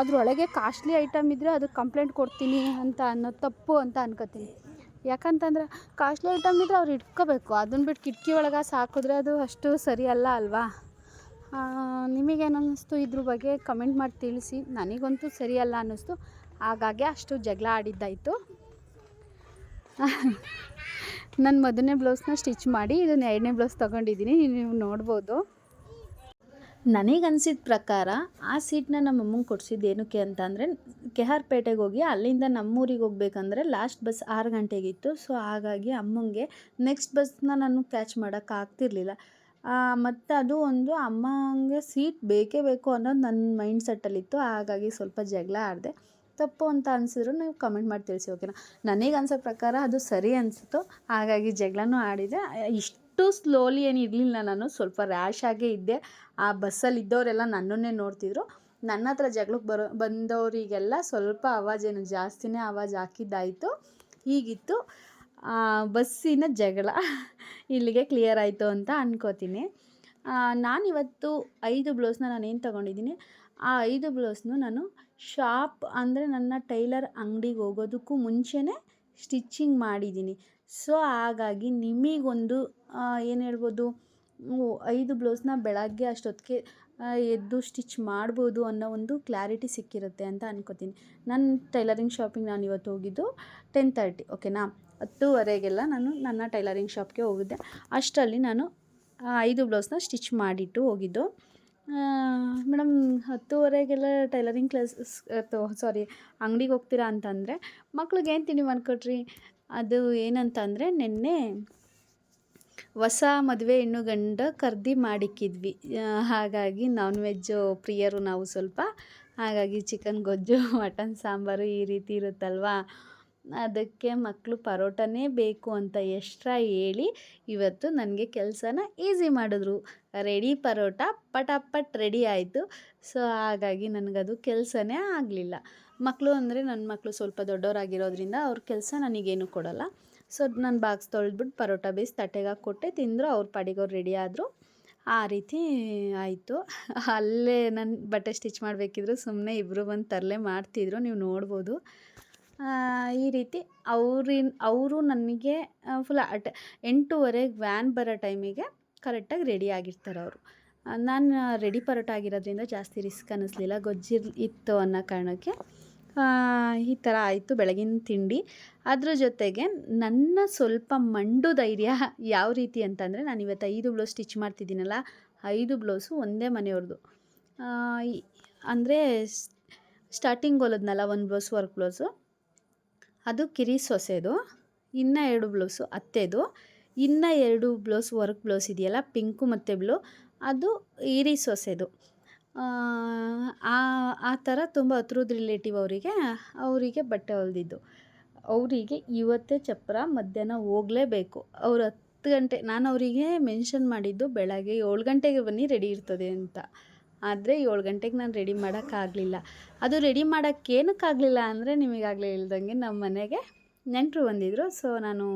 S1: ಅದರೊಳಗೆ ಕಾಸ್ಟ್ಲಿ ಐಟಮ್ ಇದ್ದರೆ ಅದಕ್ಕೆ ಕಂಪ್ಲೇಂಟ್ ಕೊಡ್ತೀನಿ ಅಂತ ಅನ್ನೋದು ತಪ್ಪು ಅಂತ ಅನ್ಕೋತೀನಿ. ಯಾಕಂತಂದ್ರೆ ಕಾಸ್ಟ್ಲಿ ಐಟಮ್ ಇದ್ರೆ ಅವ್ರು ಇಟ್ಕೋಬೇಕು. ಅದನ್ನ ಬಿಟ್ಟು ಕಿಟಕಿ ಒಳಗೆ ಸಾಕಿದ್ರೆ ಅದು ಅಷ್ಟು ಸರಿ ಅಲ್ಲ ಅಲ್ವಾ ನಿಮಗೇನು ಅನ್ನಿಸ್ತು? ಇದ್ರ ಬಗ್ಗೆ ಕಮೆಂಟ್ ಮಾಡಿ ತಿಳಿಸಿ. ನನಗಂತೂ ಸರಿಯಲ್ಲ ಅನ್ನಿಸ್ತು. ಹಾಗಾಗಿ ಅಷ್ಟು ಜಗಳ ಆಡಿದ್ದಾಯಿತು. ನನ್ನ ಮೊದಲನೇ ಬ್ಲೌಸ್ನ ಸ್ಟಿಚ್ ಮಾಡಿ, ಇದನ್ನು ಎರಡನೇ ಬ್ಲೌಸ್ ತೊಗೊಂಡಿದ್ದೀನಿ. ನೀವು ನೋಡ್ಬೋದು. ನನಗೆ ಅನ್ಸಿದ ಪ್ರಕಾರ ಆ ಸೀಟ್ನ ನಮ್ಮ ಅಮ್ಮಂಗೆ ಕೊಡ್ಸಿದ್ದು ಏನಕ್ಕೆ ಅಂತ ಅಂದರೆ ಪೇಟೆಗೆ ಹೋಗಿ ಅಲ್ಲಿಂದ ನಮ್ಮೂರಿಗೆ ಹೋಗ್ಬೇಕಂದ್ರೆ ಲಾಸ್ಟ್ ಬಸ್ ಆರು ಗಂಟೆಗಿತ್ತು. ಸೊ, ಹಾಗಾಗಿ ಅಮ್ಮಂಗೆ ನೆಕ್ಸ್ಟ್ ಬಸ್ನ ನಾನು ಕ್ಯಾಚ್ ಮಾಡೋಕ್ಕಾಗ್ತಿರ್ಲಿಲ್ಲ ಮತ್ತು ಅದು ಒಂದು ಅಮ್ಮಂಗೆ ಸೀಟ್ ಬೇಕೇ ಬೇಕು ಅನ್ನೋದು ನನ್ನ ಮೈಂಡ್ ಸೆಟ್ಟಲ್ಲಿತ್ತು ಹಾಗಾಗಿ ಸ್ವಲ್ಪ ಜಗಳ ಆಡಿದೆ. ತಪ್ಪು ಅಂತ ಅನಿಸಿದ್ರು ನೀವು ಕಮೆಂಟ್ ಮಾಡಿ ತಿಳಿಸಿ ಓಕೆನಾ ನನಗೆ ಅನ್ಸೋ ಪ್ರಕಾರ ಅದು ಸರಿ ಅನಿಸಿತು ಹಾಗಾಗಿ ಜಗಳನೂ ಆಡಿದೆ. ಇಷ್ಟು ಸ್ಲೋಲಿ ಏನು ಇರಲಿಲ್ಲ ನಾನು, ಸ್ವಲ್ಪ ರ್ಯಾಶ್ ಆಗೇ ಇದ್ದೆ. ಆ ಬಸ್ಸಲ್ಲಿ ಇದ್ದವರೆಲ್ಲ ನನ್ನನ್ನೇ ನೋಡ್ತಿದ್ರು. ನನ್ನ ಹತ್ರ ಜಗಳಕ್ಕೆ ಬರೋ, ಬಂದವರಿಗೆಲ್ಲ ಸ್ವಲ್ಪ ಆವಾಜೇನು ಜಾಸ್ತಿನೇ ಆವಾಜ್ ಹಾಕಿದ್ದಾಯಿತು. ಹೀಗಿತ್ತು. ಬಸ್ಸಿನ ಜಗಳ ಇಲ್ಲಿಗೆ ಕ್ಲಿಯರ್ ಆಯಿತು ಅಂತ ಅನ್ಕೋತೀನಿ. ನಾನಿವತ್ತು ಐದು ಬ್ಲೌಸ್ನ ನಾನು ಏನು ತೊಗೊಂಡಿದ್ದೀನಿ? ಆ ಐದು ಬ್ಲೌಸ್ನು ನಾನು ಶಾಪ್ ಅಂದರೆ ನನ್ನ ಟೈಲರ್ ಅಂಗಡಿಗೆ ಹೋಗೋದಕ್ಕೂ ಮುಂಚೆನೇ ಸ್ಟಿಚ್ಚಿಂಗ್ ಮಾಡಿದ್ದೀನಿ. ಸೊ ಹಾಗಾಗಿ ನಿಮಗೊಂದು ಏನು ಹೇಳ್ಬೋದು? ಐದು ಬ್ಲೌಸ್ನ ಬೆಳಗ್ಗೆ ಅಷ್ಟೊತ್ತಿಗೆ ಎದ್ದು ಸ್ಟಿಚ್ ಮಾಡ್ಬೋದು ಅನ್ನೋ ಒಂದು ಕ್ಲಾರಿಟಿ ಸಿಕ್ಕಿರುತ್ತೆ ಅಂತ ಅನ್ಕೋತೀನಿ. ನನ್ನ ಟೈಲರಿಂಗ್ ಶಾಪಿಗೆ ನಾನು ಇವತ್ತು ಹೋಗಿದ್ದು ಟೆನ್ ತರ್ಟಿ ಓಕೆನಾ ಹತ್ತುವರೆಗೆಲ್ಲ ನಾನು ನನ್ನ ಟೈಲರಿಂಗ್ ಶಾಪ್ಗೆ ಹೋಗಿದ್ದೆ. ಅಷ್ಟರಲ್ಲಿ ನಾನು ಐದು ಬ್ಲೌಸ್ನ ಸ್ಟಿಚ್ ಮಾಡಿಟ್ಟು ಹೋಗಿದ್ದು. ಮೇಡಮ್ ಹತ್ತುವರೆಗೆಲ್ಲ ಟೈಲರಿಂಗ್ ಕ್ಲಾಸ್ ಸಾರಿ ಅಂಗಡಿಗೆ ಹೋಗ್ತೀರಾ ಅಂತಂದರೆ, ಮಕ್ಳಿಗೆ ಏನು ತಿಂಡಿ ಮಾಡಿಕೊಟ್ರಿ? ಅದು ಏನಂತಂದರೆ, ನಿನ್ನೆ ಹೊಸ ಮದುವೆ ಹೆಣ್ಣು ಗಂಡ ಕರ್ದು ಮಾಡಿಕ್ಕಿದ್ವಿ. ಹಾಗಾಗಿ ನಾನ್ ವೆಜ್ಜು ಪ್ರಿಯರು ನಾವು ಸ್ವಲ್ಪ. ಹಾಗಾಗಿ ಚಿಕನ್ ಗೊಜ್ಜು (laughs) ಮಟನ್ ಸಾಂಬಾರು ಈ ರೀತಿ ಇರುತ್ತಲ್ವಾ? ಅದಕ್ಕೆ ಮಕ್ಕಳು ಪರೋಟನೇ ಬೇಕು ಅಂತ ಎಕ್ಸ್ಟ್ರಾ ಹೇಳಿ ಇವತ್ತು ನನಗೆ ಕೆಲಸನ ಈಸಿ ಮಾಡಿದ್ರು. ರೆಡಿ ಪರೋಟ ಪಟಾಪಟ್ ರೆಡಿ ಆಯಿತು. ಸೊ ಹಾಗಾಗಿ ನನಗದು ಕೆಲಸನೇ ಆಗಲಿಲ್ಲ. ಮಕ್ಕಳು ಅಂದರೆ ನನ್ನ ಮಕ್ಕಳು ಸ್ವಲ್ಪ ದೊಡ್ಡವರಾಗಿರೋದ್ರಿಂದ ಅವ್ರ ಕೆಲಸ ನನಗೇನು ಕೊಡೋಲ್ಲ. ಸೊ, ನಾನು ಬಾಕ್ಸ್ ತೊಳೆದ್ಬಿಟ್ಟು ಪರೋಟ ಬೇಯಿಸಿ ತಟ್ಟೆಗೆ ಹಾಕ್ಕೊಟ್ಟೆ. ತಿಂದರು, ಅವ್ರ ಪಾಡಿಗೆ ಅವ್ರು ರೆಡಿ ಆದರು. ಆ ರೀತಿ ಆಯಿತು. ಅಲ್ಲೇ ನಾನು ಬಟ್ಟೆ ಸ್ಟಿಚ್ ಮಾಡಬೇಕಿದ್ರು ಸುಮ್ಮನೆ ಇಬ್ಬರು ಬಂದು ತರಲೆ ಮಾಡ್ತಿದ್ರು. ನೀವು ನೋಡ್ಬೋದು. ಈ ರೀತಿ ಅವ್ರಿನ, ಅವರು ನನಗೆ ಫುಲ್ ಅಟ್ ಎಂಟೂವರೆಗೆ ವ್ಯಾನ್ ಬರೋ ಟೈಮಿಗೆ ಕರೆಕ್ಟಾಗಿ ರೆಡಿ ಆಗಿರ್ತಾರೆ ಅವರು. ನಾನು ರೆಡಿ ಪರೋಟ ಆಗಿರೋದ್ರಿಂದ ಜಾಸ್ತಿ ರಿಸ್ಕ್ ಅನ್ನಿಸ್ಲಿಲ್ಲ ಗೊಜ್ಜಿರ್ ಇತ್ತು ಅನ್ನೋ ಕಾರಣಕ್ಕೆ. ಈ ಥರ ಆಯಿತು ಬೆಳಗಿನ ತಿಂಡಿ. ಅದ್ರ ಜೊತೆಗೆ ನನ್ನ ಸ್ವಲ್ಪ ಮಂಡು ಧೈರ್ಯ ಯಾವ ರೀತಿ ಅಂತಂದರೆ ನಾನು ಇವತ್ತು ಐದು ಬ್ಲೌಸ್ ಸ್ಟಿಚ್ ಮಾಡ್ತಿದ್ದೀನಲ್ಲ, ಐದು ಬ್ಲೌಸು ಒಂದೇ ಮನೆಯವ್ರದ್ದು ಅಂದರೆ ಸ್ಟಾರ್ಟಿಂಗ್ ಹೊಲದ್ನಲ್ಲ ಒಂದು ಬ್ಲೌಸ್ ವರ್ಕ್ ಬ್ಲೌಸು ಅದು ಕಿರಿ ಸೊಸೆದು, ಇನ್ನು ಎರಡು ಬ್ಲೌಸು ಅತ್ತೆದು, ಇನ್ನು ಎರಡು ಬ್ಲೌಸ್ ವರ್ಕ್ ಬ್ಲೌಸ್ ಇದೆಯಲ್ಲ, ಪಿಂಕು ಮತ್ತು ಬ್ಲೂ ಅದು ಈರಿ ಸೊಸೆದು. ಆ ಆ ಥರ ತುಂಬ ಹತ್ರದ ರಿಲೇಟಿವ್ ಅವರಿಗೆ ಅವರಿಗೆ ಬಟ್ಟೆ ಹೊಲ್ದಿದ್ದು. ಅವರಿಗೆ ಇವತ್ತೇ ಚಪ್ರ, ಮಧ್ಯಾಹ್ನ ಹೋಗಲೇಬೇಕು. ಅವ್ರು ಹತ್ತು ಗಂಟೆ, ನಾನು ಅವರಿಗೆ ಮೆನ್ಷನ್ ಮಾಡಿದ್ದು ಬೆಳಗ್ಗೆ ಏಳು ಗಂಟೆಗೆ ಬನ್ನಿ ರೆಡಿ ಇರ್ತದೆ ಅಂತ. ಆದರೆ ಏಳು ಗಂಟೆಗೆ ನಾನು ರೆಡಿ ಮಾಡೋಕ್ಕಾಗಲಿಲ್ಲ ಅದು ರೆಡಿ ಮಾಡೋಕ್ಕೆ ಏನಕ್ಕಾಗಲಿಲ್ಲ ಅಂದರೆ ನಿಮಗಾಗಲೇ ಇಲ್ದಂಗೆ ನಮ್ಮ ಮನೆಗೆ ನೆಂಟರು ಬಂದಿದ್ದರು ಸೊ ನಾನು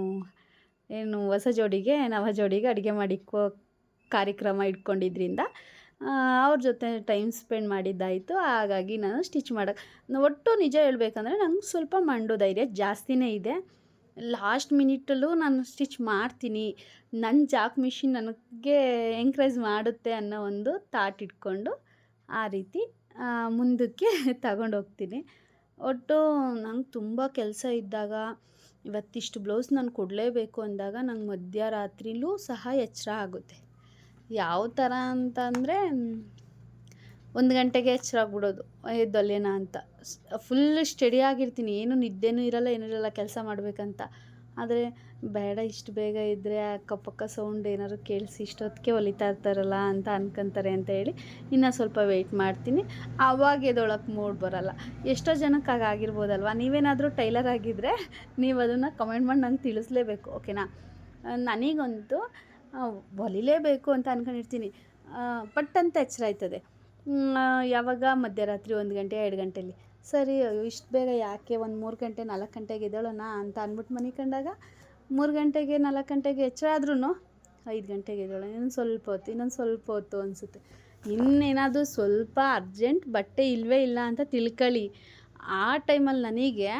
S1: ಏನು ಹೊಸ ಜೋಡಿಗೆ, ನವ ಜೋಡಿಗೆ ಅಡುಗೆ ಮಾಡಿಕ್ಕೋ ಕಾರ್ಯಕ್ರಮ ಇಟ್ಕೊಂಡಿದ್ರಿಂದ ಅವ್ರ ಜೊತೆ ಟೈಮ್ ಸ್ಪೆಂಡ್ ಮಾಡಿದ್ದಾಯಿತು, ಹಾಗಾಗಿ ನಾನು ಸ್ಟಿಚ್ ಮಾಡೋಕ್ಕೆ ಒಟ್ಟು ನಿಜ ಹೇಳಬೇಕಂದ್ರೆ ನಂಗೆ ಸ್ವಲ್ಪ ಮಂಡು ಧೈರ್ಯ ಜಾಸ್ತಿನೇ ಇದೆ. ಲಾಸ್ಟ್ ಮಿನಿಟಲ್ಲೂ ನಾನು ಸ್ಟಿಚ್ ಮಾಡ್ತೀನಿ ನನ್ನ ಜಾಕ್ ಮಿಷಿನ್ ನನಗೆ ಎಂಕ್ರೇಜ್ ಮಾಡುತ್ತೆ ಅನ್ನೋ ಒಂದು ಥಾಟ್ ಇಟ್ಕೊಂಡು ಆ ರೀತಿ ಮುಂದಕ್ಕೆ (laughs) ತಗೊಂಡೋಗ್ತೀನಿ ಒಟ್ಟು ನಂಗೆ ತುಂಬ ಕೆಲಸ ಇದ್ದಾಗ, ಇವತ್ತಿಷ್ಟು ಬ್ಲೌಸ್ ನಾನು ಕೊಡಲೇಬೇಕು ಅಂದಾಗ ನಂಗೆ ಮಧ್ಯರಾತ್ರಿಲೂ ಸಹ ಎಚ್ಚರ ಆಗುತ್ತೆ. ಯಾವ ಥರ ಅಂತಂದರೆ, ಒಂದು ಗಂಟೆಗೆ ಎಚ್ಚರ ಆಗ್ಬಿಡೋದು ಎದ್ದೊಲ್ಲೇನ ಅಂತ. ಫುಲ್ ಸ್ಟಡಿ ಆಗಿರ್ತೀನಿ. ಏನು ನಿದ್ದೆನೂ ಇರಲ್ಲ, ಏನೂ ಇರಲ್ಲ, ಕೆಲಸ ಮಾಡಬೇಕಂತ. ಆದರೆ ಬೇಡ, ಇಷ್ಟು ಬೇಗ ಇದ್ದರೆ ಅಕ್ಕಪಕ್ಕ ಸೌಂಡ್ ಏನಾದ್ರು ಕೇಳಿಸಿ, ಇಷ್ಟೊತ್ತಿಗೆ ಒಲಿತಾ ಇರ್ತಾರಲ್ಲ ಅಂತ ಅನ್ಕೊಂತಾರೆ ಅಂತ ಹೇಳಿ ಇನ್ನು ಸ್ವಲ್ಪ ವೆಯ್ಟ್ ಮಾಡ್ತೀನಿ. ಆವಾಗ ಎದೊಳಕ್ಕೆ ಮೂಡ್ ಬರಲ್ಲ. ಎಷ್ಟೋ ಜನಕ್ಕೆ ಹಾಗಾಗಿರ್ಬೋದಲ್ವ ನೀವೇನಾದರೂ ಟೈಲರ್ ಆಗಿದ್ದರೆ ನೀವು ಅದನ್ನು ಕಮೆಂಟ್ ಮಾಡಿ ನಂಗೆ ತಿಳಿಸ್ಲೇಬೇಕು ಓಕೆನಾ ನನಗಂತೂ ಹೊಲಿಲೇಬೇಕು ಅಂತ ಅನ್ಕೊಂಡಿರ್ತೀನಿ. ಪಟ್ ಅಂತ ಎಚ್ಚರ ಆಯ್ತದೆ. ಯಾವಾಗ ಮಧ್ಯರಾತ್ರಿ ಒಂದು ಗಂಟೆ, ಎರಡು ಗಂಟೆಯಲ್ಲಿ ಸರಿ ಇಷ್ಟು ಬೇಗ ಯಾಕೆ ಒಂದು ಮೂರು ಗಂಟೆ, ನಾಲ್ಕು ಗಂಟೆಗೆ ಎದ್ದೇಳೋಣ ಅಂತ ಅಂದ್ಬಿಟ್ಟು ಕಂಡಾಗ ಮೂರು ಗಂಟೆಗೆ, ನಾಲ್ಕು ಗಂಟೆಗೆ ಎಚ್ಚರ ಆದ್ರೂ ಐದು ಗಂಟೆಗೆ ಎದ್ದೇಳೋಣ. ಇನ್ನೊಂದು ಸ್ವಲ್ಪ ಹೊತ್ತು, ಇನ್ನೊಂದು ಸ್ವಲ್ಪ ಹೊತ್ತು ಅನಿಸುತ್ತೆ. ಇನ್ನೇನಾದರೂ ಸ್ವಲ್ಪ ಅರ್ಜೆಂಟ್ ಬಟ್ಟೆ ಇಲ್ಲವೇ ಇಲ್ಲ ಅಂತ ತಿಳ್ಕೊಳ್ಳಿ ಆ ಟೈಮಲ್ಲಿ ನನಗೆ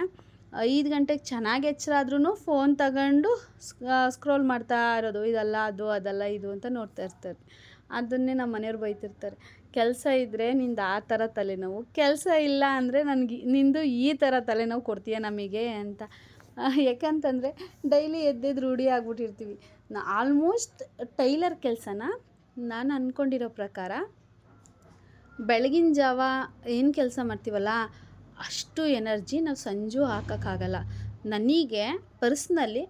S1: ಐದು ಗಂಟೆಗೆ ಚೆನ್ನಾಗಿ ಎಚ್ಚರಾದ್ರೂ ಫೋನ್ ತಗೊಂಡು ಸ್ಕ್ರೋಲ್ ಮಾಡ್ತಾ ಇರೋದು. ಇದಲ್ಲ, ಅದು, ಅದಲ್ಲ, ಇದು ಅಂತ ನೋಡ್ತಾ ಇರ್ತಾರೆ. ಅದನ್ನೇ ನಮ್ಮ ಮನೆಯವ್ರು ಬೈತಿರ್ತಾರೆ. ಕೆಲಸ ಇದ್ದರೆ ನಿಂದು ಆ ಥರ ತಲೆನೋವು. ಕೆಲಸ ಇಲ್ಲ ಅಂದರೆ ನನಗೆ, ನಿಂದು ಈ ಥರ ತಲೆನೋವು ಕೊಡ್ತೀಯ ನಮಗೆ ಅಂತ. ಯಾಕಂತಂದರೆ ಡೈಲಿ ಎದ್ದೆದ್ದು ರೂಢಿ ಆಗ್ಬಿಟ್ಟಿರ್ತೀವಿ. ನಾ ಆಲ್ಮೋಸ್ಟ್ ಟೈಲರ್ ಕೆಲಸನ? ನಾನು ಅಂದ್ಕೊಂಡಿರೋ ಪ್ರಕಾರ ಬೆಳಗಿನ ಜಾವ ಏನು ಕೆಲಸ ಮಾಡ್ತೀವಲ್ಲ? ಅಷ್ಟು ಎನರ್ಜಿ ನಾವು ಸಂಜು ಹಾಕೋಕ್ಕಾಗಲ್ಲ. ನನಗೆ ಪರ್ಸ್ನಲ್ಲಿ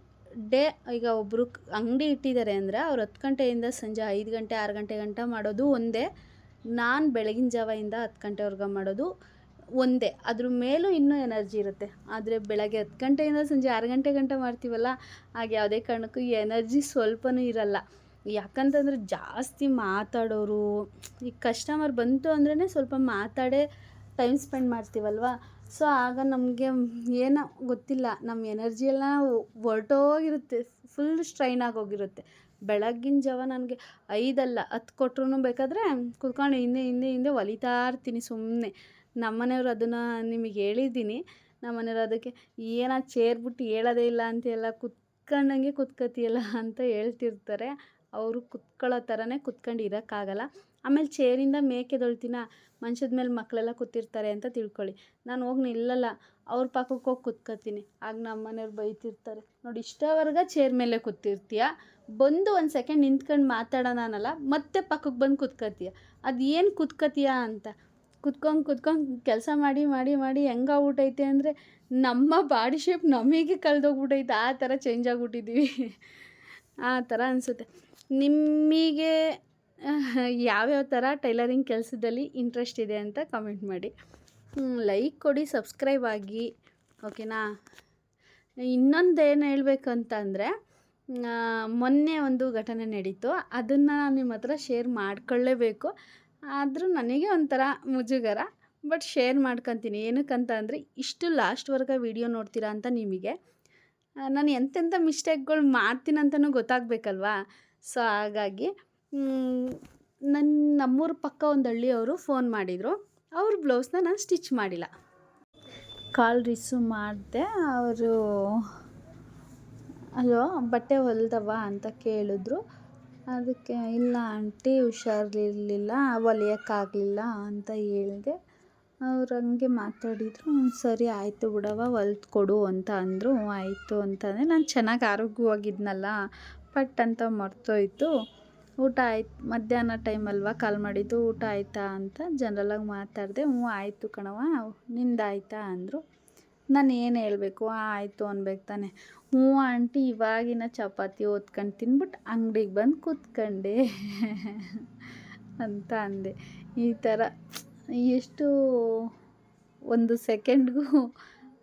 S1: ಡೇ ಈಗ ಒಬ್ಬರು ಅಂಗಡಿ ಇಟ್ಟಿದ್ದಾರೆ ಅಂದರೆ ಅವ್ರು ಹತ್ತು ಗಂಟೆಯಿಂದ ಸಂಜೆ ಐದು ಗಂಟೆ, ಆರು ಗಂಟೆ ಗಂಟ ಮಾಡೋದು ಒಂದೇ. ನಾನು ಬೆಳಗಿನ ಜಾವದಿಂದ ಹತ್ತು ಗಂಟೆವರೆಗೆ ಮಾಡೋದು ಒಂದೇ. ಅದ್ರ ಮೇಲೂ ಇನ್ನೂ ಎನರ್ಜಿ ಇರುತ್ತೆ. ಆದರೆ ಬೆಳಗ್ಗೆ ಹತ್ತು ಗಂಟೆಯಿಂದ ಸಂಜೆ ಆರು ಗಂಟೆ ಗಂಟ ಮಾಡ್ತೀವಲ್ಲ, ಹಾಗೆ ಯಾವುದೇ ಕಾರಣಕ್ಕೂ ಎನರ್ಜಿ ಸ್ವಲ್ಪನೂ ಇರಲ್ಲ. ಯಾಕಂತಂದರೆ ಜಾಸ್ತಿ ಮಾತಾಡೋರು, ಈ ಕಸ್ಟಮರ್ ಬಂತು ಅಂದ್ರೇ ಸ್ವಲ್ಪ ಮಾತಾಡೇ ಟೈಮ್ ಸ್ಪೆಂಡ್ ಮಾಡ್ತೀವಲ್ವ? ಸೊ ಆಗ ನಮಗೆ ಏನೋ ಗೊತ್ತಿಲ್ಲ. ನಮ್ಮ ಎನರ್ಜಿ ಎಲ್ಲ ಹೊರ್ಟೋಗಿರುತ್ತೆ. Full strain ಆಗೋಗಿರುತ್ತೆ. ಬೆಳಗ್ಗಿನ ಜಾವ ನನಗೆ ಐದಲ್ಲ, ಹತ್ತು ಕೊಟ್ರೂ ಬೇಕಾದರೆ ಕುತ್ಕೊಂಡು ಹಿಂದೆ ಹಿಂದೆ ಹಿಂದೆ ಒಲಿತಾ ಇರ್ತೀನಿ ಸುಮ್ಮನೆ ನಮ್ಮನೆಯವ್ರು ಅದನ್ನು ನಿಮಗೆ ಹೇಳಿದ್ದೀನಿ. ನಮ್ಮನೆಯವ್ರು ಅದಕ್ಕೆ, ಏನೋ ಚೇರ್ ಬಿಟ್ಟು ಹೇಳೋದೇ ಇಲ್ಲ ಅಂತೆಲ್ಲ ಕುತ್ಕೊಂಡಂಗೆ ಕುತ್ಕೋತೀಯಲ್ಲ ಅಂತ ಹೇಳ್ತಿರ್ತಾರೆ. ಅವರು ಕುತ್ಕೊಳ್ಳೋ ಥರನೇ ಕುತ್ಕೊಂಡು ಇರೋಕ್ಕಾಗಲ್ಲ. ಆಮೇಲೆ ಚೇರಿಂದ ಮೇಕೆದೊಳ್ತೀನ ಮಂಚದ ಮೇಲೆ ಮಕ್ಕಳೆಲ್ಲ ಕೂತಿರ್ತಾರೆ ಅಂತ ತಿಳ್ಕೊಳ್ಳಿ. ನಾನು ಹೋಗಿ ನಿಲ್ಲಲ್ಲ, ಅವ್ರ ಪಕ್ಕಕ್ಕೆ ಹೋಗಿ ಕೂತ್ಕೋತೀನಿ. ಆಗ ನಮ್ಮ ಮನೆಯವ್ರು ಬೈತಿರ್ತಾರೆ. ನೋಡಿ ಇಷ್ಟವರ್ಗ ಚೇರ್ ಮೇಲೆ ಕೂತಿರ್ತೀಯ, ಬಂದು ಒಂದು ಸೆಕೆಂಡ್ ನಿಂತ್ಕೊಂಡು ಮಾತಾಡೋಣ ಅನ್ನಲ್ಲ, ಮತ್ತೆ ಪಕ್ಕಕ್ಕೆ ಬಂದು ಕೂತ್ಕೋತೀಯ. ಅದು ಏನು ಕೂತ್ಕೋತೀಯ ಅಂತ. ಕುತ್ಕೊಂಡು ಕುತ್ಕೊಂಡು ಕೆಲಸ ಮಾಡಿ ಮಾಡಿ ಮಾಡಿ ಹೆಂಗಾಗ್ಬಿಟ್ಟೈತೆ ಅಂದರೆ, ನಮ್ಮ ಬಾಡಿ ಶೇಪ್ ನಮಗೆ ಕಳೆದೋಗ್ಬಿಟ್ಟೈತೆ ಆ ಥರ ಚೇಂಜ್ ಆಗಿಬಿಟ್ಟಿದ್ದೀವಿ ಆ ಥರ ಅನಿಸುತ್ತೆ. ನಿಮಗೆ (laughs) ಯಾವ್ಯಾವ ಥರ ಟೈಲರಿಂಗ್ ಕೆಲಸದಲ್ಲಿ ಇಂಟ್ರೆಸ್ಟ್ ಇದೆ ಅಂತ ಕಮೆಂಟ್ ಮಾಡಿ. ಲೈಕ್ ಕೊಡಿ ಸಬ್ಸ್ಕ್ರೈಬ್ ಆಗಿ ಓಕೆನಾ ಇನ್ನೊಂದು ಏನು ಹೇಳ್ಬೇಕಂತ ಅಂದರೆ ಮೊನ್ನೆ ಒಂದು ಘಟನೆ ನಡೀತು. ಅದನ್ನು ನಾನು ನಿಮ್ಮ ಹತ್ರ ಶೇರ್ ಮಾಡ್ಕೊಳ್ಳೇಬೇಕು ಆದರೂ ನನಗೆ ಒಂಥರ ಮುಜುಗರ ಬಟ್ ಶೇರ್ ಮಾಡ್ಕೊತೀನಿ. ಏನಕ್ಕಂತ ಅಂದರೆ, ಇಷ್ಟು ಲಾಸ್ಟ್ವರೆಗೆ ವಿಡಿಯೋ ನೋಡ್ತೀರಾ ಅಂತ ನಿಮಗೆ. ನಾನು ಎಂತೆಂಥ ಮಿಸ್ಟೇಕ್ಗಳು ಮಾಡ್ತೀನಂತನೂ ಗೊತ್ತಾಗಬೇಕಲ್ವಾ? ಸೊ ಹಾಗಾಗಿ ನನ್ನ ನಮ್ಮೂರ ಪಕ್ಕ ಒಂದು ಹಳ್ಳಿಯವರು ಫೋನ್ ಮಾಡಿದರು. ಅವ್ರ ಬ್ಲೌಸ್ನ ನಾನು ಸ್ಟಿಚ್ ಮಾಡಿಲ್ಲ. ಕಾಲ್ ರಿಸು ಮಾಡಿದೆ, ಅವರು, ಅಲೋ, ಬಟ್ಟೆ ಹೊಲ್ದವ? ಅಂತ ಕೇಳಿದ್ರು. ಅದಕ್ಕೆ ಇಲ್ಲ ಆಂಟಿ, ಹುಷಾರಿರಲಿಲ್ಲ ಹೊಲಿಯೋಕ್ಕಾಗಲಿಲ್ಲ ಅಂತ ಹೇಳಿದೆ. ಅವ್ರು ಹಂಗೆ ಮಾತಾಡಿದರು. ಸರಿ ಆಯಿತು ಬಿಡವ ಹೊಲ್ದು ಕೊಡು ಅಂತ ಅಂದರು. ಆಯಿತು ಅಂತಂದರೆ ನಾನು ಚೆನ್ನಾಗಿ ಆರೋಗ್ಯವಾಗಿದ್ನಲ್ಲ, ಪಟ್ ಅಂತ ಮರ್ತೋಯ್ತು. ಊಟ ಆಯ್ತು, ಮಧ್ಯಾಹ್ನ ಟೈಮ್ ಅಲ್ವಾ ಕಾಲ್ ಮಾಡಿದ್ದು, ಊಟ ಆಯಿತಾ ಅಂತ ಜನ್ರಲಾಗಿ ಮಾತಾಡಿದೆ, ಹ್ಞೂ ಆಯಿತು ಕಣವ್ವ ನಿಂದಾಯ್ತಾ ಅಂದರು. ನಾನು ಏನು ಹೇಳಬೇಕು? ಆಯಿತು ಅನ್ಬೇಕು ತಾನೆ. ಹ್ಞೂ ಆಂಟಿ, ಇವಾಗಿನ ಚಪಾತಿ ಓದ್ಕೊಂಡು ತಿನ್ಬಿಟ್ಟು ಅಂಗಡಿಗೆ ಬಂದು ಕೂತ್ಕೊಂಡೆ (laughs) ಅಂತ ಅಂದೆ. ಈ ಥರ ಎಷ್ಟು ಒಂದು ಸೆಕೆಂಡ್ಗೂ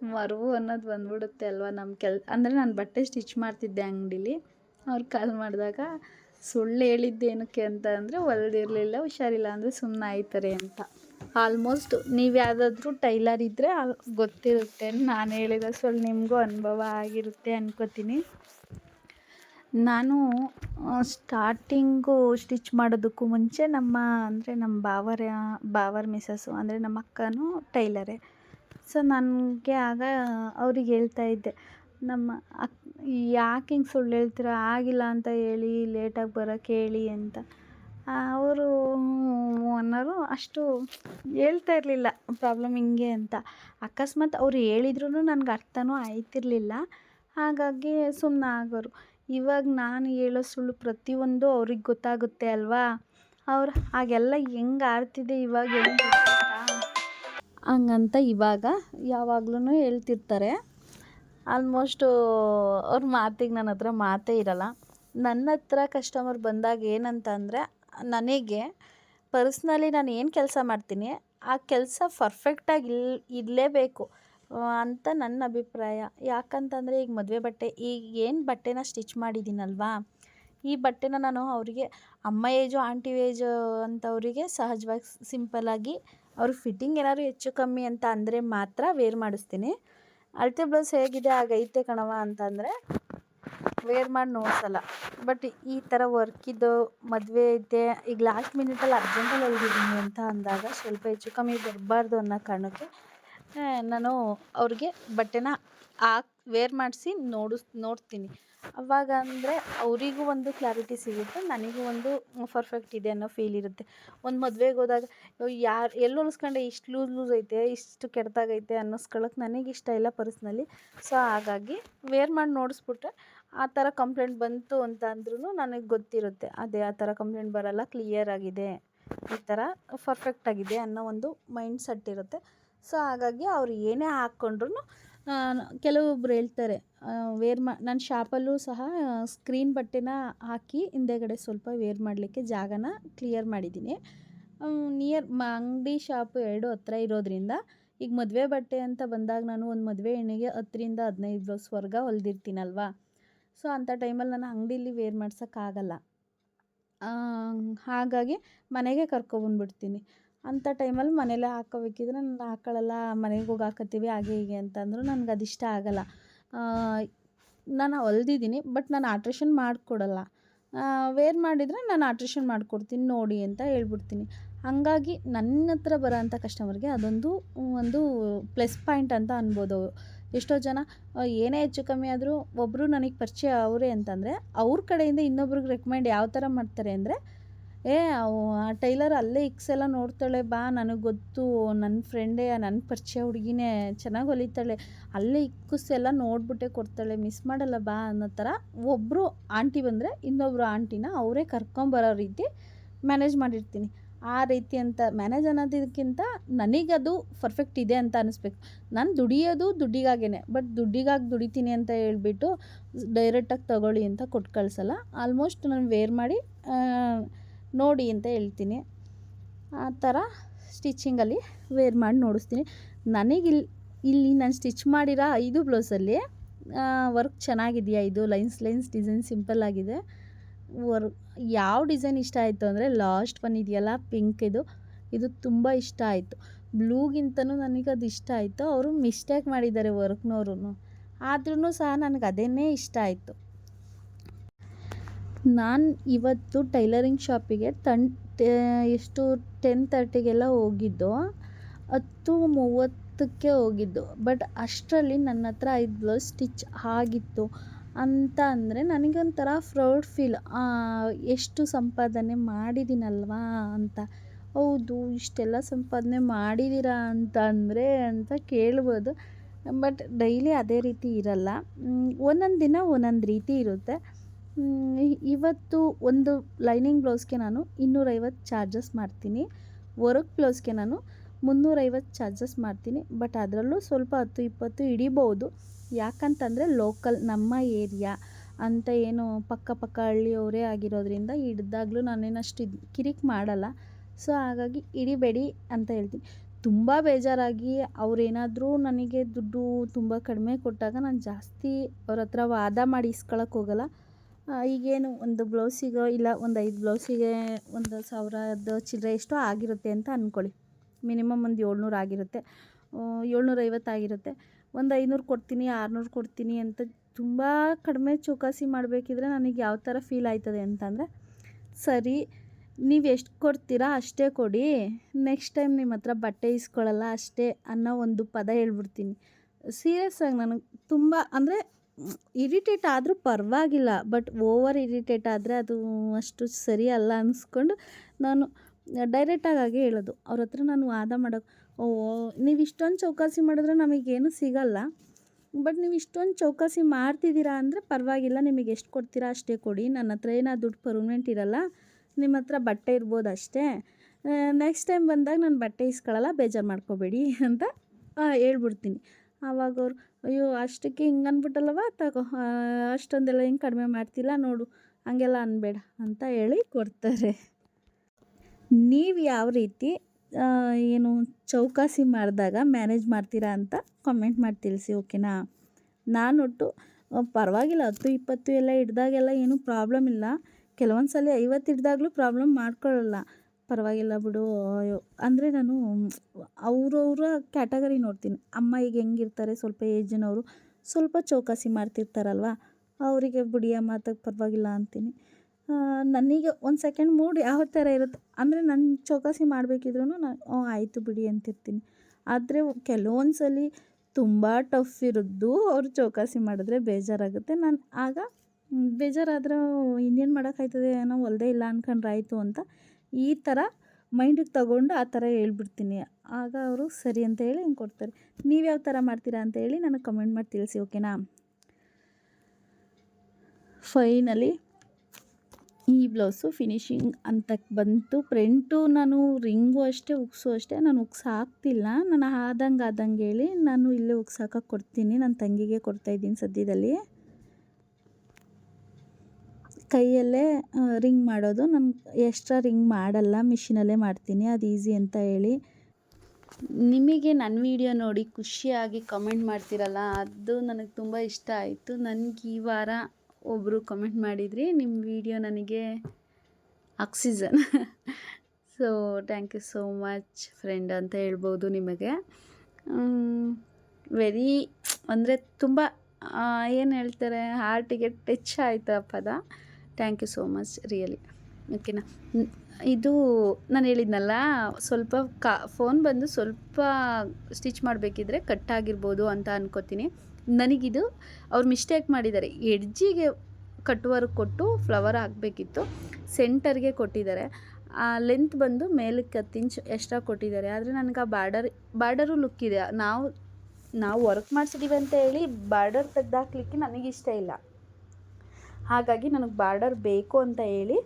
S1: ಮರವು ಅನ್ನೋದು ಬಂದ್ಬಿಡುತ್ತೆ ಅಲ್ವಾ ನಮ್ಮ ಕೆಲ್, ಅಂದರೆ ನಾನು ಬಟ್ಟೆ ಸ್ಟಿಚ್ ಮಾಡ್ತಿದ್ದೆ ಅಂಗಡೀಲಿ. ಅವ್ರು ಕಾಲ್ ಮಾಡಿದಾಗ ಸುಳ್ಳು ಹೇಳಿದ್ದೇನಕ್ಕೆ ಅಂತ ಅಂದರೆ ಹೊಲ್ದಿರಲಿಲ್ಲ ಹುಷಾರಿಲ್ಲ ಅಂದರೆ ಸುಮ್ಮನೆ ಆಯ್ತಾರೆ ಅಂತ. ಆಲ್ಮೋಸ್ಟ್ ನೀವು ಯಾವುದಾದ್ರೂ ಟೈಲರ್ ಇದ್ದರೆ ಗೊತ್ತಿರುತ್ತೆ, ನಾನು ಹೇಳಿದ ಸುಳ್ಳು ನಿಮಗೂ ಅನುಭವ ಆಗಿರುತ್ತೆ ಅನ್ಕೋತೀನಿ. ನಾನು ಸ್ಟಾರ್ಟಿಂಗು ಸ್ಟಿಚ್ ಮಾಡೋದಕ್ಕೂ ಮುಂಚೆ ನಮ್ಮ ಅಂದರೆ ನಮ್ಮ ಬಾವರ ಬಾವರ್ ಮಿಸಸ್ಸು ಅಂದರೆ ನಮ್ಮ ಅಕ್ಕನೂ ಟೈಲರೇ. ಸೊ ನನಗೆ ಆಗ ಅವ್ರಿಗೆ ಹೇಳ್ತಾ ಇದ್ದೆ ನಮ್ಮ ಅಕ್, ಯಾಕೆ ಹಿಂಗೆ ಸುಳ್ಳು ಹೇಳ್ತೀರ? ಆಗಿಲ್ಲ ಅಂತ ಹೇಳಿ, ಲೇಟಾಗಿ ಬರೋಕ್ಕೆ ಹೇಳಿ ಅಂತ. ಅವರು ಅನ್ನೋರು ಅಷ್ಟು ಹೇಳ್ತಾ ಇರಲಿಲ್ಲ, ಪ್ರಾಬ್ಲಮ್ ಹಿಂಗೆ ಅಂತ. ಅಕಸ್ಮಾತ್ ಅವ್ರು ಹೇಳಿದ್ರೂ ನನ್ಗೆ ಅರ್ಥನೂ ಆಯ್ತಿರಲಿಲ್ಲ. ಹಾಗಾಗಿ ಸುಮ್ಮನೆ ಆಗೋರು. ಇವಾಗ ನಾನು ಹೇಳೋ ಸುಳ್ಳು ಪ್ರತಿಯೊಂದು ಅವ್ರಿಗೆ ಗೊತ್ತಾಗುತ್ತೆ ಅಲ್ವಾ? ಅವ್ರು ಹಾಗೆಲ್ಲ ಹೆಂಗೆ ಆರ್ತಿದೆ ಇವಾಗ? ಹೆಂಗೆ ಹಂಗಂತ ಇವಾಗ ಯಾವಾಗ್ಲೂ ಹೇಳ್ತಿರ್ತಾರೆ. ಆಲ್ಮೋಸ್ಟು ಅವ್ರ ಮಾತಿಗೆ ನನ್ನ ಹತ್ರ ಮಾತೇ ಇರಲ್ಲ. ನನ್ನ ಹತ್ರ ಕಸ್ಟಮರ್ ಬಂದಾಗ ಏನಂತ ಅಂದರೆ ನನಗೆ ಪರ್ಸ್ನಲಿ ನಾನು ಏನು ಕೆಲಸ ಮಾಡ್ತೀನಿ, ಆ ಕೆಲಸ ಪರ್ಫೆಕ್ಟಾಗಿ ಇಲ್, ಇರಲೇಬೇಕು ಅಂತ ನನ್ನ ಅಭಿಪ್ರಾಯ. ಯಾಕಂತಂದರೆ ಈಗ ಮದುವೆ ಬಟ್ಟೆ, ಈಗ ಏನು ಬಟ್ಟೆನ ಸ್ಟಿಚ್ ಮಾಡಿದ್ದೀನಲ್ವಾ ಈ ಬಟ್ಟೆನ ನಾನು ಅವರಿಗೆ, ಅಮ್ಮ ಏಜು ಆಂಟಿ ಏಜು ಅಂತವರಿಗೆ ಸಹಜವಾಗಿ ಸಿಂಪಲ್ಲಾಗಿ ಅವ್ರಿಗೆ ಫಿಟ್ಟಿಂಗ್ ಏನಾದರೂ ಹೆಚ್ಚು ಕಮ್ಮಿ ಅಂತ ಅಂದರೆ ಮಾತ್ರ ವೇರ್ ಮಾಡಿಸ್ತೀನಿ. ಅಳತೆ ಬ್ಲೌಸ್ ಹೇಗಿದೆ? ಆಗೈತೆ ಕಣವ ಅಂತಂದರೆ ವೇರ್ ಮಾಡಿ ನೋಡ್ಸಲ್ಲ. ಬಟ್ ಈ ಥರ ವರ್ಕಿದ್ದು ಮದುವೆ ಐತೆ. ಈಗ ಲಾಸ್ಟ್ ಮಿನಿಟಲ್ಲಿ ಅರ್ಜೆಂಟಲ್ಲಿ ಹೋಗಿದ್ದೀನಿ ಅಂತ ಅಂದಾಗ ಸ್ವಲ್ಪ ಹೆಚ್ಚು ಕಮ್ಮಿ ಬರಬಾರ್ದು ಅನ್ನೋ ಕಾರಣಕ್ಕೆ ನಾನು ಅವ್ರಿಗೆ ಬಟ್ಟೆನ ಹಾಕಿ ವೇರ್ ಮಾಡಿಸಿ ನೋಡಿಸ್ ನೋಡ್ತೀನಿ. ಅವಾಗ ಅಂದರೆ ಅವರಿಗೂ ಒಂದು ಕ್ಲಾರಿಟಿ ಸಿಗುತ್ತೆ, ನನಗೂ ಒಂದು ಪರ್ಫೆಕ್ಟ್ ಇದೆ ಅನ್ನೋ ಫೀಲ್ ಇರುತ್ತೆ. ಒಂದು ಮದುವೆಗೆ ಹೋದಾಗ ಯಾರು, ಎಲ್ಲಿ ಹೊಲಿಸ್ಕೊಂಡೆ ಇಷ್ಟು ಲೂಸ್ ಲೂಸ್ ಐತೆ, ಇಷ್ಟು ಕೆಟ್ಟದಾಗೈತೆ ಅನ್ನಿಸ್ಕೊಳ್ಳೋಕೆ ನನಗೆ ಇಷ್ಟ ಇಲ್ಲ ಪರ್ಸ್ನಲಿ ಸೊ ಹಾಗಾಗಿ ವೇರ್ ಮಾಡಿ ನೋಡಿಸ್ಬಿಟ್ರೆ ಆ ಥರ ಕಂಪ್ಲೇಂಟ್ ಬಂತು ಅಂತ ಅಂದ್ರೂ ನನಗೆ ಗೊತ್ತಿರುತ್ತೆ, ಅದೇ, ಆ ಥರ ಕಂಪ್ಲೇಂಟ್ ಬರೋಲ್ಲ ಕ್ಲಿಯರ್ ಆಗಿದೆ, ಈ ಥರ ಪರ್ಫೆಕ್ಟ್ ಆಗಿದೆ ಅನ್ನೋ ಒಂದು ಮೈಂಡ್ ಸೆಟ್ ಇರುತ್ತೆ. ಸೊ ಹಾಗಾಗಿ ಅವ್ರು ಏನೇ ಹಾಕ್ಕೊಂಡ್ರು ಕೆಲವೊಬ್ರು ಹೇಳ್ತಾರೆ ವೇರ್ ಮಾ ನನ್ನ ಶಾಪಲ್ಲೂ ಸಹ ಸ್ಕ್ರೀನ್ ಬಟ್ಟೆನ ಹಾಕಿ ಹಿಂದೆಗಡೆ ಸ್ವಲ್ಪ ವೇರ್ ಮಾಡಲಿಕ್ಕೆ ಜಾಗನ ಕ್ಲಿಯರ್ ಮಾಡಿದ್ದೀನಿ. ನಿಯರ್ ಮ, ಅಂಗಡಿ ಶಾಪ್ ಎರಡು ಹತ್ರ ಇರೋದ್ರಿಂದ, ಈಗ ಮದುವೆ ಬಟ್ಟೆ ಅಂತ ಬಂದಾಗ ನಾನು ಒಂದು ಮದುವೆ ಹೆಣ್ಣಿಗೆ ಹತ್ತರಿಂದ ಹದಿನೈದು ಬ್ಲೌಸ್ವರ್ಗೆ ಹೊಲ್ದಿರ್ತೀನಲ್ವಾ? ಸೊ ಅಂಥ ಟೈಮಲ್ಲಿ ನಾನು ಅಂಗಡೀಲಿ ವೇರ್ ಮಾಡ್ಸೋಕ್ಕಾಗಲ್ಲ.
S2: ಹಾಗಾಗಿ ಮನೆಗೆ ಕರ್ಕೊಬಂದ್ಬಿಡ್ತೀನಿ ಅಂಥ ಟೈಮಲ್ಲಿ ಮನೆಯಲ್ಲೇ ಹಾಕೋಬೇಕಿದ್ರೆ ನಾನು ಹಾಕೊಳ್ಳಲ್ಲ ಮನೆಗೆ ಹೋಗಿ ಹಾಕ್ಕೋತೀವಿ ಹಾಗೆ ಹೀಗೆ ಅಂತಂದರು ನನಗೆ ಅದು ಇಷ್ಟ ಆಗೋಲ್ಲ. ನಾನು ಹೊಲ್ದಿದ್ದೀನಿ, ಬಟ್ ನಾನು ಆಲ್ಟ್ರೇಷನ್ ಮಾಡಿಕೊಡಲ್ಲ. ವೇರ್ ಮಾಡಿದರೆ ನಾನು ಆಲ್ಟ್ರೇಷನ್ ಮಾಡಿಕೊಡ್ತೀನಿ, ನೋಡಿ ಅಂತ ಹೇಳ್ಬಿಡ್ತೀನಿ. ಹಾಗಾಗಿ ನನ್ನ ಹತ್ರ ಬರೋಂಥ ಕಸ್ಟಮರ್ಗೆ ಅದೊಂದು, ಒಂದು ಪ್ಲಸ್ ಪಾಯಿಂಟ್ ಅಂತ ಅನ್ಬೋದು ಎಷ್ಟೋ ಜನ ಏನೇ ಹೆಚ್ಚು ಕಮ್ಮಿ ಆದರೂ ಒಬ್ಬರು ನನಗೆ ಪರಿಚಯ ಅವರೇ ಅಂತಂದರೆ, ಅವ್ರ ಕಡೆಯಿಂದ ಇನ್ನೊಬ್ರಿಗೆ ರೆಕಮೆಂಡ್ ಯಾವ ಥರ ಮಾಡ್ತಾರೆ ಅಂದರೆ ಏ ಆ ಟೈಲರ್ ಅಲ್ಲೇ ಇಕ್ಸ್ ಎಲ್ಲ ನೋಡ್ತಾಳೆ, ಬಾ, ನನಗೆ ಗೊತ್ತು ನನ್ನ ಫ್ರೆಂಡೇ ನನ್ನ ಪರಿಚಯ ಹುಡುಗಿನೇ ಚೆನ್ನಾಗಿ ಹೊಲಿತಾಳೆ. ಅಲ್ಲೇ ಇಕ್ಕಸ್ ಎಲ್ಲ ನೋಡ್ಬಿಟ್ಟೆ ಕೊಡ್ತಾಳೆ ಮಿಸ್ ಮಾಡಲ್ಲ, ಬಾ, ಅನ್ನೋ ಥರ ಒಬ್ಬರು ಆಂಟಿ ಬಂದರೆ ಇನ್ನೊಬ್ಬರು ಆಂಟಿನ ಅವರೇ ಕರ್ಕೊಂಬರೋ ರೀತಿ ಮ್ಯಾನೇಜ್ ಮಾಡಿರ್ತೀನಿ. ಆ ರೀತಿ ಅಂತ ಮ್ಯಾನೇಜ್ ಅನ್ನೋದಕ್ಕಿಂತ ನನಗದು ಪರ್ಫೆಕ್ಟ್ ಇದೆ ಅಂತ ಅನ್ನಿಸ್ಬೇಕು ನಾನು ದುಡಿಯೋದು ದುಡ್ಡಿಗಾಗೇ ಬಟ್ ದುಡ್ಡಿಗಾಗಿ ದುಡಿತೀನಿ ಅಂತ ಹೇಳ್ಬಿಟ್ಟು ಡೈರೆಕ್ಟಾಗಿ ತಗೊಳ್ಳಿ ಅಂತ ಕೊಟ್ಟು ಕಳಿಸಲ್ಲ. ಆಲ್ಮೋಸ್ಟ್ ನಾನು ವೇರ್ ಮಾಡಿ ನೋಡಿ ಅಂತ ಹೇಳ್ತೀನಿ. ಆ ಥರ ಸ್ಟಿಚಿಂಗಲ್ಲಿ ವೇರ್ ಮಾಡಿ ನೋಡಿಸ್ತೀನಿ. ನನಗಿಲ್ಲಿ ಇಲ್ಲಿ ನಾನು ಸ್ಟಿಚ್ ಮಾಡಿರೋ ಐದು ಬ್ಲೌಸಲ್ಲಿ ವರ್ಕ್ ಚೆನ್ನಾಗಿದೆಯಾ ಇದು? ಲೈನ್ಸ್ ಲೈನ್ಸ್ ಡಿಸೈನ್ ಸಿಂಪಲ್ ಆಗಿದೆ. ವರ್ ಯಾವ ಡಿಸೈನ್ ಇಷ್ಟ ಆಯಿತು ಅಂದರೆ ಲಾಸ್ಟ್ ಒನ್ ಇದೆಯಲ್ಲ ಪಿಂಕ್ ಇದು. ಇದು ತುಂಬ ಇಷ್ಟ ಆಯಿತು. ಬ್ಲೂಗಿಂತನೂ ನನಗೆ ಅದು ಇಷ್ಟ ಆಯಿತು. ಅವರು ಮಿಸ್ಟೇಕ್ ಮಾಡಿದ್ದಾರೆ ವರ್ಕ್ನವ್ರು ಆದ್ರೂ ಸಹ ನನಗೆ ಅದೇನೇ ಇಷ್ಟ ಆಯಿತು. ನಾನು ಇವತ್ತು ಟೈಲರಿಂಗ್ ಶಾಪಿಗೆ ತನ್ ಎಷ್ಟು ಟೆನ್ ತರ್ಟಿಗೆಲ್ಲ ಹೋಗಿದ್ದು, ಹತ್ತು ಮೂವತ್ತಕ್ಕೆ ಹೋಗಿದ್ದು. ಬಟ್ ಅಷ್ಟರಲ್ಲಿ ನನ್ನ ಹತ್ರ ಐದು ಬ್ಲೌಸ್ ಸ್ಟಿಚ್ ಆಗಿತ್ತು. ಅಂತ ಅಂದರೆ ನನಗೊಂಥರ ಫ್ರೌಡ್ ಫೀಲ್. ಎಷ್ಟು ಸಂಪಾದನೆ ಮಾಡಿದ್ದೀನಲ್ವಾ ಅಂತ. ಹೌದು, ಇಷ್ಟೆಲ್ಲ ಸಂಪಾದನೆ ಮಾಡಿದ್ದೀರಾ ಅಂತ ಅಂದರೆ ಅಂತ ಕೇಳ್ಬೋದು. ಬಟ್ ಡೈಲಿ ಅದೇ ರೀತಿ ಇರಲ್ಲ. ಒಂದೊಂದು ದಿನ ಒಂದೊಂದು ರೀತಿ ಇರುತ್ತೆ. ಇವತ್ತು ಒಂದು ಲೈನಿಂಗ್ ಬ್ಲೌಸ್ಗೆ ನಾನು ಇನ್ನೂರೈವತ್ತು ಚಾರ್ಜಸ್ ಮಾಡ್ತೀನಿ. ವರ್ಕ್ ಬ್ಲೌಸ್ಗೆ ನಾನು ಮುನ್ನೂರೈವತ್ತು ಚಾರ್ಜಸ್ ಮಾಡ್ತೀನಿ. ಬಟ್ ಅದರಲ್ಲೂ ಸ್ವಲ್ಪ ಹತ್ತು ಇಪ್ಪತ್ತು ಹಿಡಿಬೋದು ಯಾಕಂತಂದರೆ ಲೋಕಲ್, ನಮ್ಮ ಏರಿಯಾ ಅಂತ ಏನು ಪಕ್ಕ ಪಕ್ಕ ಹಳ್ಳಿಯವರೇ ಆಗಿರೋದ್ರಿಂದ ಹಿಡ್ದಾಗ್ಲೂ ನಾನೇನಷ್ಟು ಇದು ಕಿರಿಕ್ ಮಾಡಲ್ಲ. ಸೊ ಹಾಗಾಗಿ ಹಿಡಿಬೇಡಿ ಅಂತ ಹೇಳ್ತೀನಿ. ತುಂಬ ಬೇಜಾರಾಗಿ ಅವರೇನಾದರೂ ನನಗೆ ದುಡ್ಡು ತುಂಬ ಕಡಿಮೆ ಕೊಟ್ಟಾಗ ನಾನು ಜಾಸ್ತಿ ಅವ್ರ ಹತ್ರ ವಾದ ಮಾಡಿ ಇಸ್ಕೊಳಕ್ಕೆ ಹೋಗಲ್ಲ. ಈಗೇನು ಒಂದು ಬ್ಲೌಸಿಗೋ ಇಲ್ಲ ಒಂದು ಐದು ಬ್ಲೌಸಿಗೆ ಒಂದು ಸಾವಿರದ ಚಿಲ್ಲರೆ ಎಷ್ಟೋ ಆಗಿರುತ್ತೆ ಅಂತ ಅಂದ್ಕೊಳ್ಳಿ ಮಿನಿಮಮ್ ಒಂದು ಏಳ್ನೂರು ಆಗಿರುತ್ತೆ. ಏಳ್ನೂರೈವತ್ತು ಆಗಿರುತ್ತೆ. ಒಂದು ಐನೂರು ಕೊಡ್ತೀನಿ, ಆರುನೂರು ಕೊಡ್ತೀನಿ ಅಂತ ತುಂಬ ಕಡಿಮೆ ಚೌಕಾಸಿ ಮಾಡಬೇಕಿದ್ರೆ ನನಗೆ ಯಾವ ಥರ ಫೀಲ್ ಆಯ್ತದೆ ಅಂತಂದರೆ, ಸರಿ, ನೀವು ಎಷ್ಟು ಕೊಡ್ತೀರಾ ಅಷ್ಟೇ ಕೊಡಿ. ನೆಕ್ಸ್ಟ್ ಟೈಮ್ ನಿಮ್ಮ ಹತ್ರ ಬಟ್ಟೆ ಇಸ್ಕೊಳ್ಳಲ್ಲ ಅಷ್ಟೇ ಅನ್ನೋ ಒಂದು ಪದ ಹೇಳ್ಬಿಡ್ತೀನಿ. ಸೀರಿಯಸ್ಸಾಗಿ ನನಗೆ ತುಂಬ ಅಂದರೆ ಇರಿಟೇಟ್ ಆದರೂ ಪರವಾಗಿಲ್ಲ, ಬಟ್ ಓವರ್ ಇರಿಟೇಟ್ ಆದರೆ ಅದು ಅಷ್ಟು ಸರಿ ಅಲ್ಲ ಅನ್ನಿಸ್ಕೊಂಡು ನಾನು ಡೈರೆಕ್ಟಾಗಿ ಹಾಗೆ ಹೇಳೋದು. ಅವ್ರ ಹತ್ರ ನಾನು ವಾದ ಮಾಡೋಕೆ ಓ, ನೀವು ಇಷ್ಟೊಂದು ಚೌಕಾಸಿ ಮಾಡಿದ್ರೆ ನಮಗೇನು ಸಿಗಲ್ಲ, ಬಟ್ ನೀವು ಇಷ್ಟೊಂದು ಚೌಕಾಸಿ ಮಾಡ್ತಿದ್ದೀರಾ ಅಂದರೆ ಪರವಾಗಿಲ್ಲ, ನಿಮಗೆ ಎಷ್ಟು ಕೊಡ್ತೀರಾ ಅಷ್ಟೇ ಕೊಡಿ ನನ್ನ ಹತ್ರ ಏನೋ ದುಡ್ಡು ಪರ್ಮನೆಂಟ್ ಇರಲ್ಲ ನಿಮ್ಮ ಹತ್ರ ಬಟ್ಟೆ ಇರ್ಬೋದು ಅಷ್ಟೇ ನೆಕ್ಸ್ಟ್ ಟೈಮ್ ಬಂದಾಗ ನಾನು ಬಟ್ಟೆ ಇಸ್ಕೊಳ್ಳಲ್ಲ ಬೇಜಾರು ಮಾಡ್ಕೋಬೇಡಿ ಅಂತ ಹೇಳ್ಬಿಡ್ತೀನಿ. ಆವಾಗ ಅವ್ರು ಅಯ್ಯೋ, ಅಷ್ಟಕ್ಕೆ ಹಿಂಗೆ ಅಂದ್ಬಿಟ್ಟಲ್ಲವ ತಗೋ ಅಷ್ಟೊಂದೆಲ್ಲ ಹಿಂಗೆ ಕಡಿಮೆ ಮಾಡ್ತಿಲ್ಲ ನೋಡು, ಹಂಗೆಲ್ಲ ಅನ್ಬೇಡ ಅಂತ ಹೇಳಿ ಕೊಡ್ತಾರೆ. ನೀವು ಯಾವ ರೀತಿ ಏನು ಚೌಕಾಸಿ ಮಾಡಿದಾಗ ಮ್ಯಾನೇಜ್ ಮಾಡ್ತೀರಾ ಅಂತ ಕಾಮೆಂಟ್ ಮಾಡಿ ತಿಳಿಸಿ, ಓಕೆನಾ? ನಾನು ಒಟ್ಟು ಪರವಾಗಿಲ್ಲ, ಹತ್ತು, ಇಪ್ಪತ್ತು ಎಲ್ಲ ಹಿಡ್ದಾಗೆಲ್ಲ ಏನೂ ಪ್ರಾಬ್ಲಮ್ ಇಲ್ಲ. ಕೆಲವೊಂದು ಸಲ ಐವತ್ತು ಹಿಡ್ದಾಗಲೂ ಪ್ರಾಬ್ಲಮ್ ಮಾಡ್ಕೊಳ್ಳಲ್ಲ. ಪರವಾಗಿಲ್ಲ ಬಿಡು. ಅಂದರೆ ನಾನು ಅವ್ರವ್ರ ಕ್ಯಾಟಗರಿ ನೋಡ್ತೀನಿ. ಅಮ್ಮ ಈಗ ಹೆಂಗಿರ್ತಾರೆ, ಸ್ವಲ್ಪ ಏಜಿನವರು ಸ್ವಲ್ಪ ಚೌಕಾಸಿ ಮಾಡ್ತಿರ್ತಾರಲ್ವ? ಅವರಿಗೆ ಬಿಡಿಯ ಮಾತಾಗ ಪರವಾಗಿಲ್ಲ ಅಂತೀನಿ. ನನಗೆ ಒಂದು ಸೆಕೆಂಡ್ ಮೂಡ್ ಯಾವ ಥರ ಇರುತ್ತೆ. ಅಂದರೆ ನನ್ನ ಚೌಕಾಸಿ ಮಾಡಬೇಕಿದ್ರೂ ನಾನು ಆಯಿತು ಬಿಡಿ ಅಂತಿರ್ತೀನಿ. ಆದರೆ ಕೆಲವೊಂದು ಸಲ ತುಂಬ ಟಫ್ ಇರೋದು ಅವ್ರು ಚೌಕಾಸಿ ಮಾಡಿದ್ರೆ ಬೇಜಾರಾಗುತ್ತೆ. ನಾನು ಆಗ, ಬೇಜಾರಾದರೂ ಇನ್ನೇನು ಮಾಡೋಕ್ಕಾಯ್ತದೆ ಏನೋ ಹೊಲ್ದೇ ಇಲ್ಲ ಅನ್ಕೊಂಡ್ರೆ ಆಯಿತು ಅಂತ ಈ ಥರ ಮೈಂಡಿಗೆ ತಗೊಂಡು ಆ ಥರ ಹೇಳ್ಬಿಡ್ತೀನಿ. ಆಗ ಅವರು ಸರಿ ಅಂತ ಹೇಳಿ ಹಿಂಗೆ ಕೊಡ್ತಾರೆ. ನೀವು ಯಾವ ಥರ ಮಾಡ್ತೀರಾ ಅಂತ ಹೇಳಿ ನನಗೆ ಕಮೆಂಟ್ ಮಾಡಿ ತಿಳಿಸಿ ಓಕೆನಾ ಫೈನಲಿ ಈ ಬ್ಲೌಸು ಫಿನಿಶಿಂಗ್ ಅಂತಕ್ಕೆ ಬಂತು. ಪ್ರಿಂಟು ನಾನು, ರಿಂಗು ಅಷ್ಟೇ ಉಗ್ಸು ಅಷ್ಟೇ. ನಾನು ಉಕ್ಸ್ ಹಾಕ್ತಿಲ್ಲ. ನಾನು ಆದಂಗೆ ಆದಂಗೆ ಹೇಳಿ ನಾನು ಇಲ್ಲೇ ಉಗ್ಸಾಕ ಕೊಡ್ತೀನಿ. ನನ್ನ ತಂಗಿಗೆ ಕೊಡ್ತಾಯಿದ್ದೀನಿ ಸದ್ಯದಲ್ಲಿ. ಕೈಯಲ್ಲೇ ರಿಂಗ್ ಮಾಡೋದು. ನಾನು ಎಕ್ಸ್ಟ್ರಾ ರಿಂಗ್ ಮಾಡಲ್ಲ ಮಿಷಿನಲ್ಲೇ ಮಾಡ್ತೀನಿ. ಅದು ಈಸಿ ಅಂತ ಹೇಳಿ. ನಿಮಗೆ ನನ್ನ ವಿಡಿಯೋ ನೋಡಿ ಖುಷಿಯಾಗಿ ಕಮೆಂಟ್ ಮಾಡ್ತೀರಲ್ಲ, ಅದು ನನಗೆ ತುಂಬ ಇಷ್ಟ ಆಯಿತು. ನನಗೆ ಈ ವಾರ ಒಬ್ಬರು ಕಮೆಂಟ್ ಮಾಡಿದ್ರಿ. ನಿಮ್ಮ ವಿಡಿಯೋ ನನಗೆ
S1: oxygen so thank you so much friend ಅಂತ ಹೇಳ್ಬೋದು ನಿಮಗೆ. ವೆರಿ ಅಂದರೆ ತುಂಬ ಏನು ಹೇಳ್ತಾರೆ ಹಾರ್ಟಿಗೆ ಟಚ್ ಆಯಿತು ಆ ಪದ thank you so much really ಓಕೆನಾ ಇದು ನಾನು ಹೇಳಿದ್ನಲ್ಲ, ಸ್ವಲ್ಪ ಕಾ ಫೋನ್ ಬಂದು ಸ್ವಲ್ಪ ಸ್ಟಿಚ್ ಮಾಡಬೇಕಿದ್ರೆ ಕಟ್ ಆಗಿರ್ಬೋದು ಅಂತ ಅನ್ಕೋತೀನಿ. ನನಗಿದು ಅವ್ರು ಮಿಸ್ಟೇಕ್ ಮಾಡಿದ್ದಾರೆ. ಎಡ್ಜಿಗೆ ಕಟ್ಟುವರ್ಕ್ ಕೊಟ್ಟು ಫ್ಲವರ್ ಹಾಕಬೇಕಿತ್ತು. ಸೆಂಟರ್ಗೆ ಕೊಟ್ಟಿದ್ದಾರೆ. ಆ ಲೆಂತ್ ಬಂದು ಮೇಲಕ್ಕೆ ಹತ್ತು ಇಂಚ್ ಎಕ್ಸ್ಟ್ರಾ ಕೊಟ್ಟಿದ್ದಾರೆ. ಆದರೆ ನನಗೆ ಆ ಬಾರ್ಡರ್ ಬಾರ್ಡರು ಲುಕ್ ಇದೆ. ನಾವು ನಾವು ವರ್ಕ್ ಮಾಡಿಸಿದ್ದೀವಿ ಅಂತ ಹೇಳಿ ಬಾರ್ಡರ್ ತೆಗ್ದಾಕ್ಲಿಕ್ಕೆ ನನಗಿಷ್ಟ ಇಲ್ಲ. ಹಾಗಾಗಿ ನನಗೆ ಬಾರ್ಡರ್ ಬೇಕು ಅಂತ ಹೇಳಿ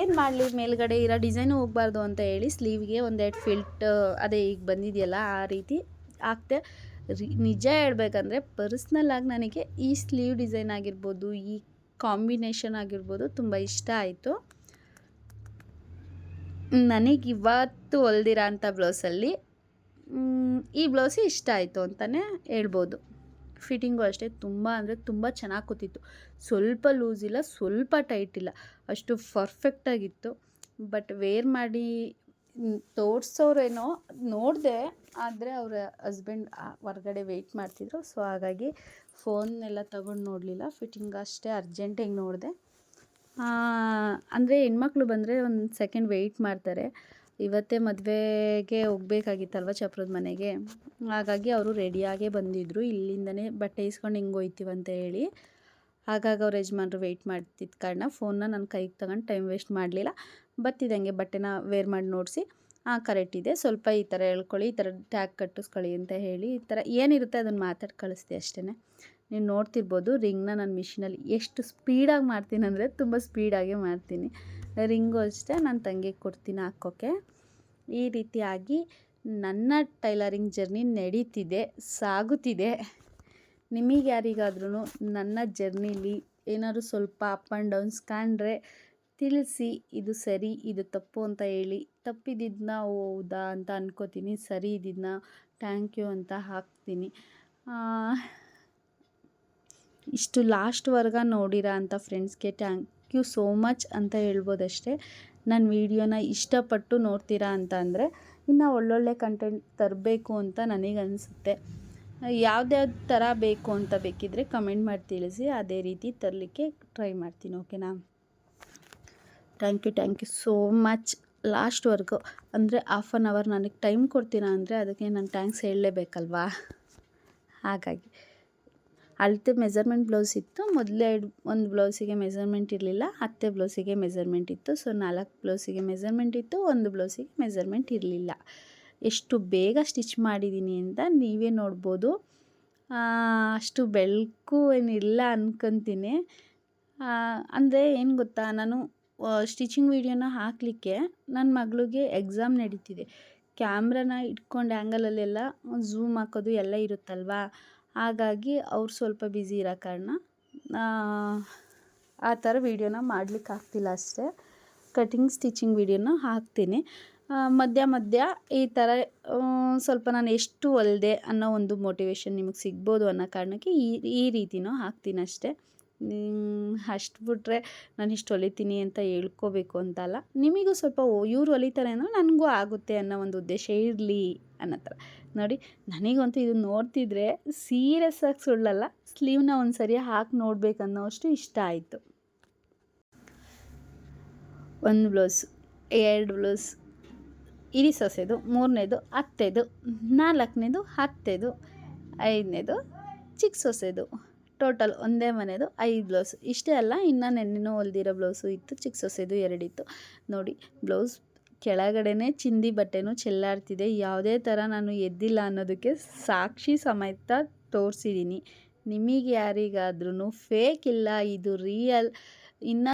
S1: ಏನು ಮಾಡಲಿ, ಮೇಲ್ಗಡೆ ಇರೋ ಡಿಸೈನು ಹೋಗಬಾರ್ದು ಅಂತ ಹೇಳಿ ಸ್ಲೀವ್ಗೆ ಒಂದೆರಡು ಫಿಲ್ಟ್, ಅದೇ ಈಗ ಬಂದಿದೆಯಲ್ಲ ಆ ರೀತಿ ಹಾಕ್ತೆ ನಿಜ ಹೇಳ್ಬೇಕಂದ್ರೆ ಪರ್ಸ್ನಲ್ ಆಗಿ ನನಗೆ ಈ ಸ್ಲೀವ್ ಡಿಸೈನ್ ಆಗಿರ್ಬೋದು, ಈ ಕಾಂಬಿನೇಷನ್ ಆಗಿರ್ಬೋದು ತುಂಬ ಇಷ್ಟ ಆಯಿತು. ನನಗೆ ಇವತ್ತು ಹೊಲ್ದಿರೋ ಅಂಥ ಬ್ಲೌಸಲ್ಲಿ ಈ ಬ್ಲೌಸು ಇಷ್ಟ ಆಯಿತು ಅಂತಲೇ ಹೇಳ್ಬೋದು. ಫಿಟ್ಟಿಂಗು ಅಷ್ಟೇ, ತುಂಬ ಅಂದರೆ ತುಂಬ ಚೆನ್ನಾಗಿ ಕೂತಿತ್ತು. ಸ್ವಲ್ಪ ಲೂಸ್ ಇಲ್ಲ, ಸ್ವಲ್ಪ ಟೈಟ್ ಇಲ್ಲ, ಅಷ್ಟು ಪರ್ಫೆಕ್ಟಾಗಿತ್ತು ಬಟ್ ವೇರ್ ಮಾಡಿ ತೋರಿಸೋರೇನೋ ನೋಡಿದೆ, ಆದರೆ ಅವರ ಹಸ್ಬೆಂಡ್ ಹೊರ್ಗಡೆ ವೆಯ್ಟ್ ಮಾಡ್ತಿದ್ರು. ಸೊ ಹಾಗಾಗಿ ಫೋನ್ನೆಲ್ಲ ತಗೊಂಡು ನೋಡಲಿಲ್ಲ. ಫಿಟ್ಟಿಂಗ್ ಅಷ್ಟೇ ಅರ್ಜೆಂಟಾಗಿ ನೋಡಿದೆ. ಅಂದರೆ ಹೆಣ್ಮಕ್ಳು ಬಂದರೆ ಒಂದು ಸೆಕೆಂಡ್ ವೆಯ್ಟ್ ಮಾಡ್ತಾರೆ. ಇವತ್ತೇ ಮದುವೆಗೆ ಹೋಗ್ಬೇಕಾಗಿತ್ತಲ್ವ ಚಪ್ರದ ಮನೆಗೆ? ಹಾಗಾಗಿ ಅವರು ರೆಡಿಯಾಗೇ ಬಂದಿದ್ದರು ಇಲ್ಲಿಂದನೇ ಬಟ್ಟೆ ಇಸ್ಕೊಂಡು ಹಿಂಗೆ ಅಂತ ಹೇಳಿ. ಹಾಗಾಗಿ ಅವ್ರ ಯಜಮಾನ್ರು ವೆಯ್ಟ್ ಮಾಡ್ತಿದ್ದ ಕಾರಣ ಫೋನ್ನ ನನ್ನ ಕೈಗೆ ತಗೊಂಡು ಟೈಮ್ ವೇಸ್ಟ್ ಮಾಡಲಿಲ್ಲ. ಬತ್ತಿದಂಗೆ ಬಟ್ಟೆನ ವೇರ್ ಮಾಡಿ ನೋಡಿಸಿ. ಹಾಂ ಕರೆಕ್ಟ್ ಇದೆ. ಸ್ವಲ್ಪ ಈ ಥರ ಹೇಳ್ಕೊಳ್ಳಿ ಈ ಥರ ಟ್ಯಾಗ್ ಕಟ್ಟಿಸ್ಕೊಳ್ಳಿ ಅಂತ ಹೇಳಿ ಈ ಥರ ಏನಿರುತ್ತೆ ಅದನ್ನು ಮಾತಾಡಿ ಕಳಿಸ್ದೆ ಅಷ್ಟೇ ನೀವು ನೋಡ್ತಿರ್ಬೋದು ರಿಂಗ್ನ ನಾನು ಮಿಷಿನಲ್ಲಿ ಎಷ್ಟು ಸ್ಪೀಡಾಗಿ ಮಾಡ್ತೀನಿ ಅಂದರೆ ತುಂಬ ಸ್ಪೀಡಾಗೇ ಮಾಡ್ತೀನಿ. ರಿಂಗು ಅಷ್ಟೇ ನನ್ನ ತಂಗಿಗೆ ಕೊಡ್ತೀನಿ ಹಾಕ್ಕೋಕ್ಕೆ ಈ ರೀತಿಯಾಗಿ ನನ್ನ ಟೈಲರಿಂಗ್ ಜರ್ನಿ ನಡೀತಿದೆ, ಸಾಗುತ್ತಿದೆ. ನಿಮಗೆ ಯಾರಿಗಾದ್ರೂ ನನ್ನ ಜರ್ನಿಲಿ ಏನಾದ್ರು ಸ್ವಲ್ಪ ಅಪ್ ಆ್ಯಂಡ್ ಡೌನ್ಸ್ ಕಾಣ್ರೆ ತಿಳಿಸಿ, ಇದು ಸರಿ, ಇದು ತಪ್ಪು ಅಂತ ಹೇಳಿ. ತಪ್ಪಿದ್ದನ್ನ ಹೌದಾ ಅಂತ ಅಂದ್ಕೋತೀನಿ ಸರಿ ಇದ್ದಿದ್ದನ್ನ ಥ್ಯಾಂಕ್ ಯು ಅಂತ ಹಾಕ್ತೀನಿ. ಇಷ್ಟು ಲಾಸ್ಟ್ವರ್ಗ ನೋಡಿರ ಅಂತ ಫ್ರೆಂಡ್ಸ್ಗೆ ಥ್ಯಾಂಕ್ ಯು ಸೋ ಮಚ್ ಅಂತ ಹೇಳ್ಬೋದಷ್ಟೇ. ನನ್ನ ವೀಡಿಯೋನ ಇಷ್ಟಪಟ್ಟು ನೋಡ್ತೀರಾ ಅಂತ ಅಂದರೆ ಇನ್ನು ಒಳ್ಳೊಳ್ಳೆ ಕಂಟೆಂಟ್ ತರಬೇಕು ಅಂತ ನನಗೆ ಅನಿಸುತ್ತೆ. ಯಾವ್ದ್ಯಾವ್ದು ಥರ ಬೇಕು ಅಂತ ಬೇಕಿದ್ದರೆ ಕಮೆಂಟ್ ಮಾಡಿ ತಿಳಿಸಿ, ಅದೇ ರೀತಿ ತರಲಿಕ್ಕೆ ಟ್ರೈ ಮಾಡ್ತೀನಿ, ಓಕೆನಾ? Thank you thank you so much. ಲಾಸ್ಟ್ವರೆಗೂ, ಅಂದರೆ ಹಾಫ್ ಆನ್ ಅವರ್ ನನಗೆ ಟೈಮ್ ಕೊಡ್ತೀರಾ ಅಂದರೆ ಅದಕ್ಕೆ ನಾನು ಥ್ಯಾಂಕ್ಸ್ ಹೇಳಲೇಬೇಕಲ್ವಾ? ಹಾಗಾಗಿ. ಅಳತೆ ಮೆಸರ್ಮೆಂಟ್ ಬ್ಲೌಸ್ ಇತ್ತು. ಮೊದಲೇ ಒಂದು ಬ್ಲೌಸಿಗೆ ಮೆಸರ್ಮೆಂಟ್ ಇರಲಿಲ್ಲ ಹತ್ತೆ ಬ್ಲೌಸಿಗೆ ಮೆಸರ್ಮೆಂಟ್ ಇತ್ತು. ಸೊ, ನಾಲ್ಕು ಬ್ಲೌಸಿಗೆ ಮೆಸರ್ಮೆಂಟ್ ಇತ್ತು, ಒಂದು ಬ್ಲೌಸಿಗೆ ಮೆಸರ್ಮೆಂಟ್ ಇರಲಿಲ್ಲ. ಎಷ್ಟು ಬೇಗ ಸ್ಟಿಚ್ ಮಾಡಿದ್ದೀನಿ ಅಂತ ನೀವೇ ನೋಡ್ಬೋದು. ಅಷ್ಟು ಬೆಳಕು ಏನಿಲ್ಲ ಅನ್ಕೊಂತೀನಿ. ಅಂದರೆ ಏನು ಗೊತ್ತಾ, ನಾನು ಸ್ಟಿಚಿಂಗ್ ವೀಡಿಯೋನ ಹಾಕಲಿಕ್ಕೆ ನನ್ನ ಮಗಳಿಗೆ ಎಕ್ಸಾಮ್ ನಡೀತಿದೆ. ಕ್ಯಾಮ್ರಾನ ಇಟ್ಕೊಂಡು ಆ್ಯಂಗಲಲ್ಲೆಲ್ಲ ಝೂಮ್ ಹಾಕೋದು ಎಲ್ಲ ಇರುತ್ತಲ್ವಾ? ಹಾಗಾಗಿ ಅವ್ರು ಸ್ವಲ್ಪ ಬ್ಯುಸಿ ಇರೋ ಕಾರಣ ಆ, ಥರ ವೀಡಿಯೋನ ಮಾಡ್ಲಿಕ್ಕೆ ಆಗ್ತಿಲ್ಲ ಅಷ್ಟೇ. ಕಟಿಂಗ್ ಸ್ಟಿಚಿಂಗ್ ವೀಡಿಯೋನ ಹಾಕ್ತೀನಿ. ಮಧ್ಯ ಮಧ್ಯ ಈ ಥರ ಸ್ವಲ್ಪ ನಾನು ಎಷ್ಟು ಹೊಲಿದೆ ಅನ್ನೋ ಒಂದು ಮೋಟಿವೇಶನ್ ನಿಮಗೆ ಸಿಗ್ಬೋದು ಅನ್ನೋ ಕಾರಣಕ್ಕೆ ಈ ಈ ರೀತಿನೂ ಹಾಕ್ತೀನಿ ಅಷ್ಟೇ. ಅಷ್ಟು ಬಿಟ್ಟರೆ ನಾನು ಇಷ್ಟು ಹೊಲಿತೀನಿ ಅಂತ ಹೇಳ್ಕೋಬೇಕು ಅಂತಲ್ಲ ನಿಮಗೂ ಸ್ವಲ್ಪ ಇವ್ರು ಹೊಲಿತಾರೆ ಅಂದರೆ ನನಗೂ ಆಗುತ್ತೆ ಅನ್ನೋ ಒಂದು ಉದ್ದೇಶ ಇರಲಿ ಅನ್ನೋ ಥರ. ನೋಡಿ ನನಗಂತೂ ಇದು ನೋಡ್ತಿದ್ರೆ ಸೀರಿಯಸ್ ಆಗಿ ಸುಳ್ಳಲ್ಲ ಸ್ಲೀವ್ನ ಒಂದು ಸರಿ ಹಾಕಿ ನೋಡಬೇಕನ್ನೋ ಅಷ್ಟು ಇಷ್ಟ ಆಯಿತು. ಒಂದು ಬ್ಲೌಸ್, ಎರಡು ಬ್ಲೌಸ್ ಇರಿ ಸೊಸೆದು, ಮೂರನೇದು ಹತ್ತೇದು ನಾಲ್ಕನೇದು, ಹತ್ತೇದು, ಐದನೇದು ಚಿಕ್ಕ ಸೊಸೆದು. ಟೋಟಲ್ ಒಂದೇ ಮನೆದು ಐದು ಬ್ಲೌಸ್. ಇಷ್ಟೇ ಅಲ್ಲ, ಇನ್ನೂ ನೆನ್ನೆನೂ ಹೊಲ್ದಿರೋ ಬ್ಲೌಸು ಇತ್ತು ಚಿಕ್ಕ ಸೊಸೆದು ಎರಡಿತ್ತು. ನೋಡಿ, ಬ್ಲೌಸ್ ಕೆಳಗಡೆನೇ ಚಿಂದಿ ಬಟ್ಟೆನೂ ಚೆಲ್ಲಾಡ್ತಿದೆ. ಯಾವುದೇ ಥರ ನಾನು ಎದ್ದಿಲ್ಲ ಅನ್ನೋದಕ್ಕೆ ಸಾಕ್ಷಿ ಸಮೇತ ತೋರಿಸಿದ್ದೀನಿ. ನಿಮಗೆ ಯಾರಿಗಾದ್ರೂ ಫೇಕ್ ಇಲ್ಲ, ಇದು ರಿಯಲ್ ಇನ್ನು